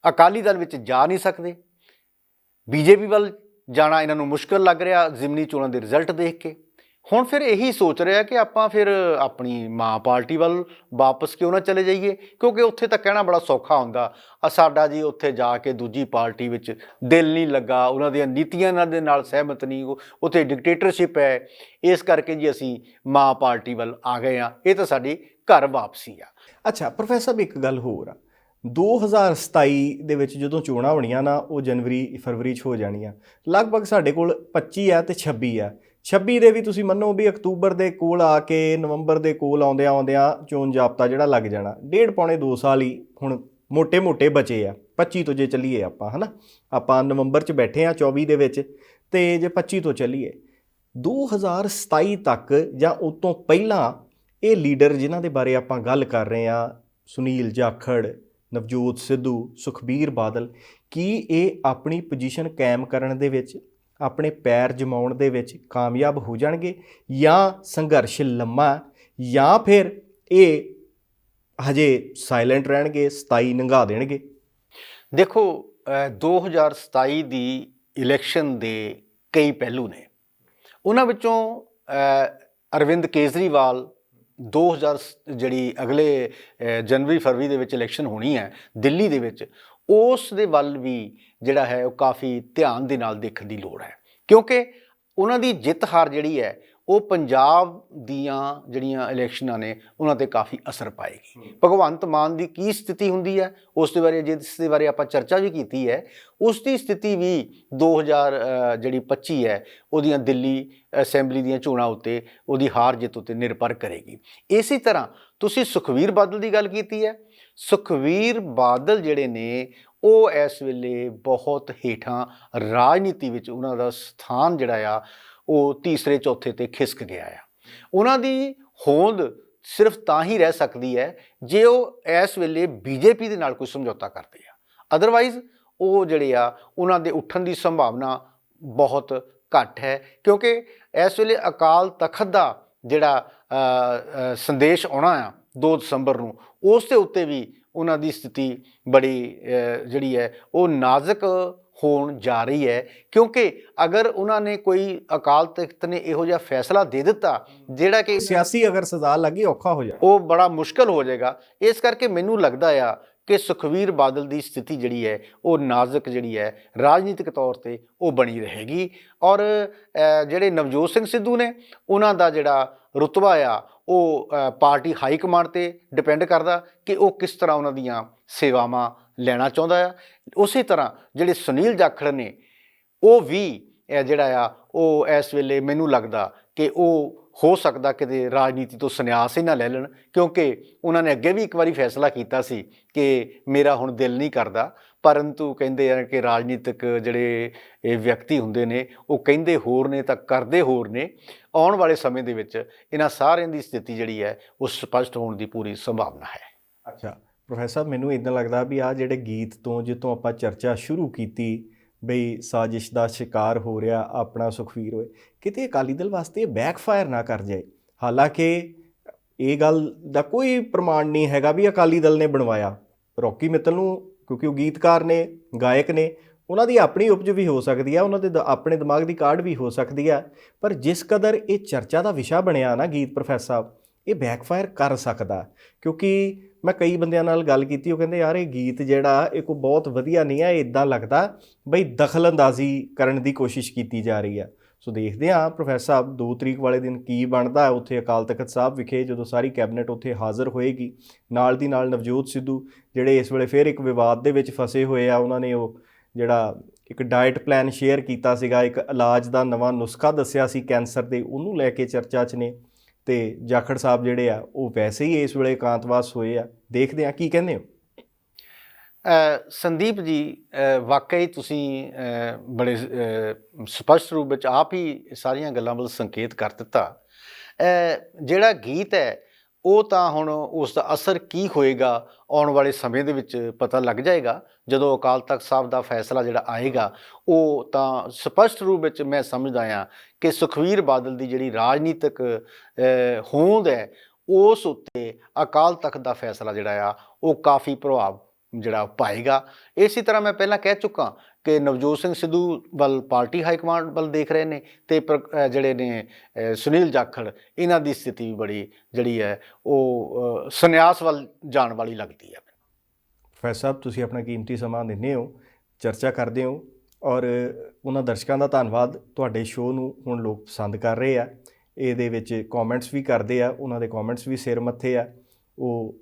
ਅਕਾਲੀ ਦਲ ਵਿੱਚ ਜਾ ਨਹੀਂ ਸਕਦੇ। ਬੀਜੇਪੀ ਵੱਲ ਜਾਣਾ ਇਹਨਾਂ ਨੂੰ ਮੁਸ਼ਕਲ ਲੱਗ ਰਿਹਾ ਜ਼ਿਮਨੀ ਚੋਣਾਂ ਦੇ ਰਿਜ਼ਲਟ ਦੇਖ ਕੇ। ਹੁਣ ਫਿਰ ਇਹੀ ਸੋਚ ਰਿਹਾ ਕਿ ਆਪਾਂ ਫਿਰ ਆਪਣੀ ਮਾਂ ਪਾਰਟੀ ਵੱਲ ਵਾਪਸ ਕਿਉਂ ਨਾ ਚਲੇ ਜਾਈਏ? ਕਿਉਂਕਿ ਉੱਥੇ ਤਾਂ ਕਹਿਣਾ ਬੜਾ ਸੌਖਾ ਹੁੰਦਾ। ਆ ਸਾਡਾ ਜੀ ਉੱਥੇ ਜਾ ਕੇ ਦੂਜੀ ਪਾਰਟੀ ਵਿੱਚ ਦਿਲ ਨਹੀਂ ਲੱਗਾ। ਉਹਨਾਂ ਦੀਆਂ ਨੀਤੀਆਂ ਨਾਲ ਦੇ ਨਾਲ ਸਹਿਮਤ ਨਹੀਂ। ਉਹ ਉੱਥੇ ਡਿਕਟੇਟਰਸ਼ਿਪ ਹੈ। ਇਸ ਕਰਕੇ ਜੀ ਅਸੀਂ ਮਾਂ ਪਾਰਟੀ ਵੱਲ ਆ ਗਏ ਆ ਇਹ ਤਾਂ ਸਾਡੀ ਘਰ ਵਾਪਸੀ ਆ। ਅੱਛਾ, ਪ੍ਰੋਫੈਸਰ ਵੀ ਇੱਕ ਗੱਲ ਹੋਰ ਆ। 2027 ਦੇ ਵਿੱਚ ਜਦੋਂ ਚੋਣਾਂ ਹੋਣੀਆਂ ਨਾ, ਉਹ ਜਨਵਰੀ, ਫਰਵਰੀ 'ਚ ਹੋ ਜਾਣੀਆਂ। ਲਗਭਗ ਸਾਡੇ ਕੋਲ 25 ਆ ਤੇ 26 ਆ। 26 ਦੇ ਵੀ ਤੁਸੀਂ ਮੰਨੋ ਵੀ ਅਕਤੂਬਰ ਦੇ ਕੋਲ ਆ ਕੇ, ਨਵੰਬਰ ਦੇ ਕੋਲ ਆਉਂਦਿਆਂ ਆਉਂਦਿਆਂ ਚੋਣ ਜਾਪਤਾ ਜਿਹੜਾ ਲੱਗ ਜਾਣਾ। ਡੇਢ ਪੌਣੇ 2 ਸਾਲ ਹੀ ਹੁਣ ਮੋٹے-ਮੋٹے ਬਚੇ ਆ। 25 ਤੋਂ ਜੇ ਚੱਲੀਏ ਆਪਾਂ, ਹਨਾ? ਆਪਾਂ ਨਵੰਬਰ 'ਚ ਬੈਠੇ ਆ 24 ਦੇ ਵਿੱਚ, ਤੇ ਜੇ 25 ਤੋਂ ਚੱਲੀਏ 2027 ਤੱਕ ਜਾਂ ਉਸ ਤੋਂ ਪਹਿਲਾਂ ਇਹ ਲੀਡਰ ਜਿਨ੍ਹਾਂ ਦੇ ਬਾਰੇ ਆਪਾਂ ਗੱਲ ਕਰ ਰਹੇ ਆ ਸੁਨੀਲ ਜਾਖੜ, ਨਵਜੋਤ ਸਿੱਧੂ, ਸੁਖਬੀਰ ਬਾਦਲ, ਕੀ ਇਹ ਆਪਣੀ ਪੋਜੀਸ਼ਨ ਕਾਇਮ ਕਰਨ ਦੇ ਵਿੱਚ, ਆਪਣੇ ਪੈਰ ਜਮਾਉਣ ਦੇ ਵਿੱਚ ਕਾਮਯਾਬ ਹੋ ਜਾਣਗੇ ਜਾਂ ਸੰਘਰਸ਼ ਲੰਮਾ ਜਾਂ ਫਿਰ ਇਹ ਹਜੇ ਸਾਇਲੈਂਟ ਰਹਿਣਗੇ 27 ਨੰਗਾ ਦੇਣਗੇ? ਦੇਖੋ, ਅਹ 2027 ਦੀ ਇਲੈਕਸ਼ਨ ਦੇ ਕਈ ਪਹਿਲੂ ਨੇ। ਉਹਨਾਂ ਵਿੱਚੋਂ ਅਰਵਿੰਦ ਕੇਜਰੀਵਾਲ 2000 ਸ- ਜਿਹੜੀ ਅਗਲੇ ਜਨਵਰੀ ਫਰਵਰੀ ਦੇ ਵਿੱਚ ਇਲੈਕਸ਼ਨ ਹੋਣੀ ਹੈ, ਦਿੱਲੀ ਦੇ ਵਿੱਚ, ਉਸ ਦੇ ਵੱਲ ਵੀ ਜਿਹੜਾ ਹੈ ਉਹ ਕਾਫੀ ਧਿਆਨ ਦੇ ਨਾਲ ਦੇਖਣ ਦੀ ਲੋੜ ਹੈ। ਕਿਉਂਕਿ ਉਹਨਾਂ ਦੀ ਜਿੱਤ ਹਾਰ ਜਿਹੜੀ ਹੈ ਉਹ ਪੰਜਾਬ ਦੀਆਂ ਜਿਹੜੀਆਂ ਇਲੈਕਸ਼ਨਾਂ ਨੇ ਉਹਨਾਂ ਤੇ ਕਾਫੀ ਅਸਰ ਪਾਏਗੀ। ਭਗਵੰਤ ਮਾਨ ਦੀ ਕੀ ਸਥਿਤੀ ਹੁੰਦੀ ਹੈ ਉਸ ਦੇ ਬਾਰੇ ਜਿਸ ਦੇ ਬਾਰੇ ਆਪਾਂ ਚਰਚਾ ਵੀ ਕੀਤੀ ਹੈ ਉਸ ਦੀ ਸਥਿਤੀ ਵੀ 2000 ਅ, ਜਿਹੜੀ 25 ਹੈ ਉਹਦੀਆਂ ਦਿੱਲੀ ਅਸੈਂਬਲੀ ਦੀਆਂ ਚੋਣਾਂ ਉੱਤੇ ਉਹਦੀ ਹਾਰ ਜਿੱਤ ਉੱਤੇ ਨਿਰਭਰ ਕਰੇਗੀ। ਇਸੇ ਤਰ੍ਹਾਂ ਤੁਸੀਂ ਸੁਖਵੀਰ ਬਾਦਲ ਦੀ ਗੱਲ ਕੀਤੀ ਹੈ। ਸੁਖਵੀਰ ਬਾਦਲ ਜਿਹੜੇ ਨੇ ਉਹ ਇਸ ਵੇਲੇ ਬਹੁਤ ਹੇਠਾਂ ਰਾਜਨੀਤੀ ਵਿੱਚ ਉਹਨਾਂ ਦਾ ਸਥਾਨ ਜਿਹੜਾ ਆ ਉਹ ਤੀਸਰੇ ਚੌਥੇ ਤੇ ਖਿਸਕ ਗਿਆ ਆ ਉਹਨਾਂ ਦੀ ਹੋਂਦ ਸਿਰਫ ਤਾਂ ਹੀ ਰਹਿ ਸਕਦੀ ਹੈ ਜੇ ਉਹ ਇਸ ਵੇਲੇ ਬੀਜੇਪੀ ਦੇ ਨਾਲ ਕੋਈ ਸਮਝੌਤਾ ਕਰਦੇ ਆ। ਅਦਰਵਾਈਜ਼ ਉਹ ਜਿਹੜੇ ਆ, ਉਹਨਾਂ ਦੇ ਉੱਠਣ ਦੀ ਸੰਭਾਵਨਾ ਬਹੁਤ ਘੱਟ ਹੈ ਕਿਉਂਕਿ ਇਸ ਵੇਲੇ ਅਕਾਲ ਤਖਤ ਦਾ ਜਿਹੜਾ ਸੰਦੇਸ਼ ਆਉਣਾ ਆ 2 ਦਸੰਬਰ ਨੂੰ, ਉਸ ਦੇ ਉੱਤੇ ਵੀ ਉਹਨਾਂ ਦੀ ਸਥਿਤੀ ਬੜੀ ਜਿਹੜੀ ਹੈ, ਉਹ ਨਾਜ਼ੁਕ ਹੋਣ ਜਾ ਰਹੀ ਹੈ। ਕਿਉਂਕਿ ਅਗਰ ਉਹਨਾਂ ਨੇ ਕੋਈ ਅਕਾਲ ਤਖਤ ਨੇ ਇਹੋ ਜਿਹਾ ਫੈਸਲਾ ਦੇ ਦਿੱਤਾ ਜਿਹੜਾ ਕਿ ਸਿਆਸੀ ਅਗਰ ਸਜ਼ਾ ਲੱਗੀ ਔਖਾ ਹੋ ਜਾ ਉਹ ਬੜਾ ਮੁਸ਼ਕਲ ਹੋ ਜਾਏਗਾ। ਇਸ ਕਰਕੇ ਮੈਨੂੰ ਲੱਗਦਾ ਆ ਕਿ ਸੁਖਵੀਰ ਬਾਦਲ ਦੀ ਸਥਿਤੀ ਜਿਹੜੀ ਹੈ ਉਹ ਨਾਜ਼ੁਕ ਜਿਹੜੀ ਹੈ ਰਾਜਨੀਤਿਕ ਤੌਰ ਤੇ ਉਹ ਬਣੀ ਰਹੇਗੀ। ਔਰ ਜਿਹੜੇ ਨਵਜੋਤ ਸਿੰਘ ਸਿੱਧੂ ਨੇ ਉਹਨਾਂ ਦਾ ਜਿਹੜਾ ਰੁਤਬਾ ਆ ਉਹ ਪਾਰਟੀ ਹਾਈ ਕਮਾਂਡ ਤੇ ਡਿਪੈਂਡ ਕਰਦਾ ਕਿ ਉਹ ਕਿਸ ਤਰ੍ਹਾਂ ਉਹਨਾਂ ਦੀਆਂ ਸੇਵਾਵਾਂ ਲੈਣਾ ਚਾਹੁੰਦਾ ਆ। ਉਸੇ ਤਰ੍ਹਾਂ ਜਿਹੜੇ ਸੁਨੀਲ ਜਾਖੜ ਨੇ, ਉਹ ਵੀ ਇਹ ਜਿਹੜਾ ਆ, ਉਹ ਇਸ ਵੇਲੇ ਮੈਨੂੰ ਲੱਗਦਾ ਕਿ ਉਹ ਹੋ ਸਕਦਾ ਕਿਤੇ ਰਾਜਨੀਤੀ ਤੋਂ ਸੰਨਿਆਸ ਹੀ ਨਾ ਲੈ ਲੈਣ, ਕਿਉਂਕਿ ਉਹਨਾਂ ਨੇ ਅੱਗੇ ਵੀ ਇੱਕ ਵਾਰੀ ਫੈਸਲਾ ਕੀਤਾ ਸੀ ਕਿ ਮੇਰਾ ਹੁਣ ਦਿਲ ਨਹੀਂ ਕਰਦਾ। ਪਰੰਤੂ ਕਹਿੰਦੇ ਆ ਕਿ ਰਾਜਨੀਤਿਕ ਜਿਹੜੇ ਇਹ ਵਿਅਕਤੀ ਹੁੰਦੇ ਨੇ, ਉਹ ਕਹਿੰਦੇ ਹੋਰ ਨੇ ਤਾਂ ਕਰਦੇ ਹੋਰ ਨੇ। ਆਉਣ ਵਾਲੇ ਸਮੇਂ ਦੇ ਵਿੱਚ ਇਹਨਾਂ ਸਾਰਿਆਂ ਦੀ ਸਥਿਤੀ ਜਿਹੜੀ ਹੈ, ਉਹ ਸਪਸ਼ਟ ਹੋਣ ਦੀ ਪੂਰੀ ਸੰਭਾਵਨਾ ਹੈ। ਅੱਛਾ। ਪ੍ਰੋਫੈਸਰ ਸਾਹਿਬ ਮੈਨੂੰ ਇਦਾਂ ਲੱਗਦਾ ਵੀ ਆ ਜਿਹੜੇ ਗੀਤ ਤੋਂ ਜਿੱਤੋਂ ਆਪਾਂ ਚਰਚਾ ਸ਼ੁਰੂ ਕੀਤੀ ਬਈ ਸਾਜ਼ਿਸ਼ ਦਾ ਸ਼ਿਕਾਰ ਹੋ ਰਿਹਾ ਆਪਣਾ ਸੁਖਵੀਰ ਹੋਏ, ਕਿਤੇ ਅਕਾਲੀ ਦਲ ਵਾਸਤੇ ਇਹ ਬੈਕਫਾਇਰ ਨਾ ਕਰ ਜਾਏ। ਹਾਲਾਂਕਿ ਇਹ ਗੱਲ ਦਾ ਕੋਈ ਪ੍ਰਮਾਣ ਨਹੀਂ ਹੈਗਾ ਵੀ ਅਕਾਲੀ ਦਲ ਨੇ ਬਣਵਾਇਆ। ਰੌਕੀ ਮਿੱਤਲ ਨੂੰ, ਕਿਉਂਕਿ ਉਹ ਗੀਤਕਾਰ ਨੇ, ਗਾਇਕ ਨੇ, ਉਹਨਾਂ ਦੀ ਆਪਣੀ ਉਪਜ ਵੀ ਹੋ ਸਕਦੀ ਆ, ਉਹਨਾਂ ਦੇ ਦ- ਆਪਣੇ ਦਿਮਾਗ ਦੀ ਕਾਢ ਵੀ ਹੋ ਸਕਦੀ ਆ, ਪਰ ਜਿਸ ਕਦਰ ਇਹ ਚਰਚਾ ਦਾ ਵਿਸ਼ਾ ਬਣਿਆ ਨਾ ਗੀਤ ਪ੍ਰੋਫੈਸਰ ਸਾਹਿਬ ਇਹ ਬੈਕਫਾਇਰ ਕਰ ਸਕਦਾ। ਕਿਉਂਕਿ ਮੈਂ ਕਈ ਬੰਦਿਆਂ ਨਾਲ ਗੱਲ ਕੀਤੀ, ਉਹ ਕਹਿੰਦੇ, ਯਾਰ, ਇਹ ਗੀਤ ਜਿਹੜਾ, ਇਹ ਕੋਈ ਬਹੁਤ ਵਧੀਆ ਨਹੀਂ ਹੈ ਇਦਾਂ ਲੱਗਦਾ ਬਈ ਦਖਲਅੰਦਾਜ਼ੀ ਕਰਨ ਦੀ ਕੋਸ਼ਿਸ਼ ਕੀਤੀ ਜਾ ਰਹੀ ਆ ਸੋ ਦੇਖਦੇ ਹਾਂ, ਪ੍ਰੋਫੈਸਰ ਸਾਹਿਬ 2 ਤਰੀਕ ਵਾਲੇ ਦਿਨ ਕੀ ਬਣਦਾ ਉੱਥੇ ਅਕਾਲ ਤਖਤ ਸਾਹਿਬ ਵਿਖੇ, ਜਦੋਂ ਸਾਰੀ ਕੈਬਨਿਟ ਉੱਥੇ ਹਾਜ਼ਰ ਹੋਏਗੀ। ਨਾਲ ਦੀ ਨਾਲ ਨਵਜੋਤ ਸਿੱਧੂ, ਜਿਹੜੇ ਇਸ ਵੇਲੇ ਫਿਰ ਇੱਕ ਵਿਵਾਦ ਦੇ ਵਿੱਚ ਫਸੇ ਹੋਏ ਆ, ਉਹਨਾਂ ਨੇ ਉਹ ਜਿਹੜਾ ਇੱਕ ਡਾਈਟ ਪਲਾਨ ਸ਼ੇਅਰ ਕੀਤਾ ਸੀਗਾ, ਇੱਕ ਇਲਾਜ ਦਾ ਨਵਾਂ ਨੁਸਖਾ ਦੱਸਿਆ ਸੀ ਕੈਂਸਰ ਦੇ, ਉਹਨੂੰ ਲੈ ਕੇ ਚਰਚਾ 'ਚ ਨੇ। ਤੇ ਜਾਖੜ ਸਾਹਿਬ ਜਿਹੜੇ ਆ, ਉਹ ਵੈਸੇ ਹੀ ਇਸ ਵੇਲੇ ਇਕਾਂਤਵਾਸ ਹੋਏ ਆ। ਦੇਖਦੇ ਆ ਕੀ ਕਹਿੰਦੇ ਹੋ? ਸੰਦੀਪ ਜੀ ਅ, ਵਾਕਈ ਤੁਸੀਂ ਬੜੇ ਅ, ਸਪਸ਼ਟ ਰੂਪ ਵਿੱਚ ਆਪ ਹੀ ਸਾਰੀਆਂ ਗੱਲਾਂ ਵੱਲ ਸੰਕੇਤ ਕਰ ਦਿੱਤਾ। ਜਿਹੜਾ ਗੀਤ ਹੈ ਉਹ ਤਾਂ ਹੁਣ ਉਸ ਦਾ ਅਸਰ ਕੀ ਹੋਏਗਾ ਆਉਣ ਵਾਲੇ ਸਮੇਂ ਦੇ ਵਿੱਚ ਪਤਾ ਲੱਗ ਜਾਏਗਾ। ਜਦੋਂ ਅਕਾਲ ਤਖਤ ਸਾਹਿਬ ਦਾ ਫੈਸਲਾ ਜਿਹੜਾ ਆਏਗਾ ਉਹ ਤਾਂ ਸਪਸ਼ਟ ਰੂਪ ਵਿੱਚ ਮੈਂ ਸਮਝਦਾ ਹਾਂ ਕਿ ਸੁਖਵੀਰ ਬਾਦਲ ਦੀ ਜਿਹੜੀ ਰਾਜਨੀਤਿਕ ਹੋਂਦ ਹੈ ਉਸ ਉੱਤੇ ਅਕਾਲ ਤਖਤ ਦਾ ਫੈਸਲਾ ਜਿਹੜਾ ਆ, ਉਹ ਕਾਫੀ ਪ੍ਰਭਾਵ ਜਿਹੜਾ ਪਾਏਗਾ। ਇਸੇ ਤਰ੍ਹਾਂ ਮੈਂ ਪਹਿਲਾਂ ਕਹਿ ਚੁੱਕਾ ਕਿ ਨਵਜੋਤ ਸਿੰਘ ਸਿੱਧੂ ਵੱਲ ਪਾਰਟੀ ਹਾਈ ਕਮਾਂਡ ਵੱਲ ਦੇਖ ਰਹੇ ਨੇ ਤੇ ਪ੍ਰ- ਜਿਹੜੇ ਨੇ ਸੁਨੀਲ ਜਾਖੜ, ਇਹਨਾਂ ਦੀ ਸਥਿਤੀ ਵੀ ਬੜੀ ਜਿਹੜੀ ਹੈ, ਉਹ ਸੰਨਿਆਸ ਵੱਲ ਜਾਣ ਵਾਲੀ ਲੱਗਦੀ ਹੈ। ਪ੍ਰੋਫੈਸਰ ਸਾਹਿਬ, ਤੁਸੀਂ ਆਪਣਾ ਕੀਮਤੀ ਸਮਾਂ ਦਿੰਦੇ ਹੋ, ਚਰਚਾ ਕਰਦੇ ਹੋ ਔਰ ਉਹਨਾਂ ਦਰਸ਼ਕਾਂ ਦਾ ਧੰਨਵਾਦ, ਤੁਹਾਡੇ ਸ਼ੋਅ ਨੂੰ ਹੁਣ ਲੋਕ ਪਸੰਦ ਕਰ ਰਹੇ ਆ। ਇਹਦੇ ਵਿੱਚ ਕਮੈਂਟਸ ਵੀ ਕਰਦੇ ਆ, ਉਹਨਾਂ ਦੇ ਕਮੈਂਟਸ ਵੀ ਸਿਰ ਮੱਥੇ ਆ। ਉਹ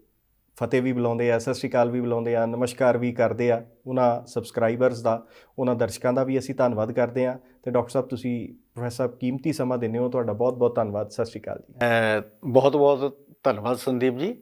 ਫਤਿਹ ਵੀ ਬੁਲਾਉਂਦੇ ਆ, ਸਤਿ ਸ਼੍ਰੀ ਅਕਾਲ ਵੀ ਬੁਲਾਉਂਦੇ ਆ, ਨਮਸਕਾਰ ਵੀ ਕਰਦੇ ਆ ਉਹਨਾਂ ਸਬਸਕ੍ਰਾਈਬਰਸ ਦਾ, ਉਹਨਾਂ ਦਰਸ਼ਕਾਂ ਦਾ ਵੀ ਅਸੀਂ ਧੰਨਵਾਦ ਕਰਦੇ ਆ। ਤੇ ਡਾਕਟਰ ਸਾਹਿਬ, ਤੁਸੀਂ ਪ੍ਰੋਫੈਸਰ ਸਾਹਿਬ ਕੀਮਤੀ ਸਮਾਂ ਦਿੰਦੇ ਹੋ, ਤੁਹਾਡਾ ਬਹੁਤ ਬਹੁਤ ਧੰਨਵਾਦ। ਸਤਿ ਸ਼੍ਰੀ ਅਕਾਲ ਜੀ। ਬਹੁਤ ਬਹੁਤ ਧੰਨਵਾਦ ਸੰਦੀਪ ਜੀ।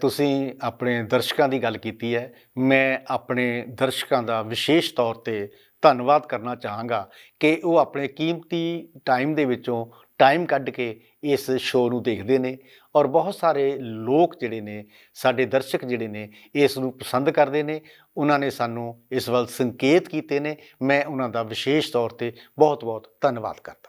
ਤੁਸੀਂ ਆਪਣੇ ਦਰਸ਼ਕਾਂ ਦੀ ਗੱਲ ਕੀਤੀ ਹੈ। ਮੈਂ ਆਪਣੇ ਦਰਸ਼ਕਾਂ ਦਾ ਵਿਸ਼ੇਸ਼ ਤੌਰ ਤੇ ਧੰਨਵਾਦ ਕਰਨਾ ਚਾਹਾਂਗਾ ਕਿ ਉਹ ਆਪਣੇ ਕੀਮਤੀ ਟਾਈਮ ਦੇ ਵਿੱਚੋਂ ਟਾਈਮ ਕੱਢ ਕੇ ਇਸ ਸ਼ੋਅ ਨੂੰ ਦੇਖਦੇ ਨੇ ਔਰ ਬਹੁਤ ਸਾਰੇ ਲੋਕ ਜਿਹੜੇ ਨੇ, ਸਾਡੇ ਦਰਸ਼ਕ ਜਿਹੜੇ ਨੇ, ਇਸ ਨੂੰ ਪਸੰਦ ਕਰਦੇ ਨੇ। ਉਹਨਾਂ ਨੇ ਸਾਨੂੰ ਇਸ ਵੱਲ ਸੰਕੇਤ ਕੀਤੇ ਨੇ। ਮੈਂ ਉਹਨਾਂ ਦਾ ਵਿਸ਼ੇਸ਼ ਤੌਰ ਤੇ ਬਹੁਤ ਬਹੁਤ ਧੰਨਵਾਦ ਕਰਦਾ।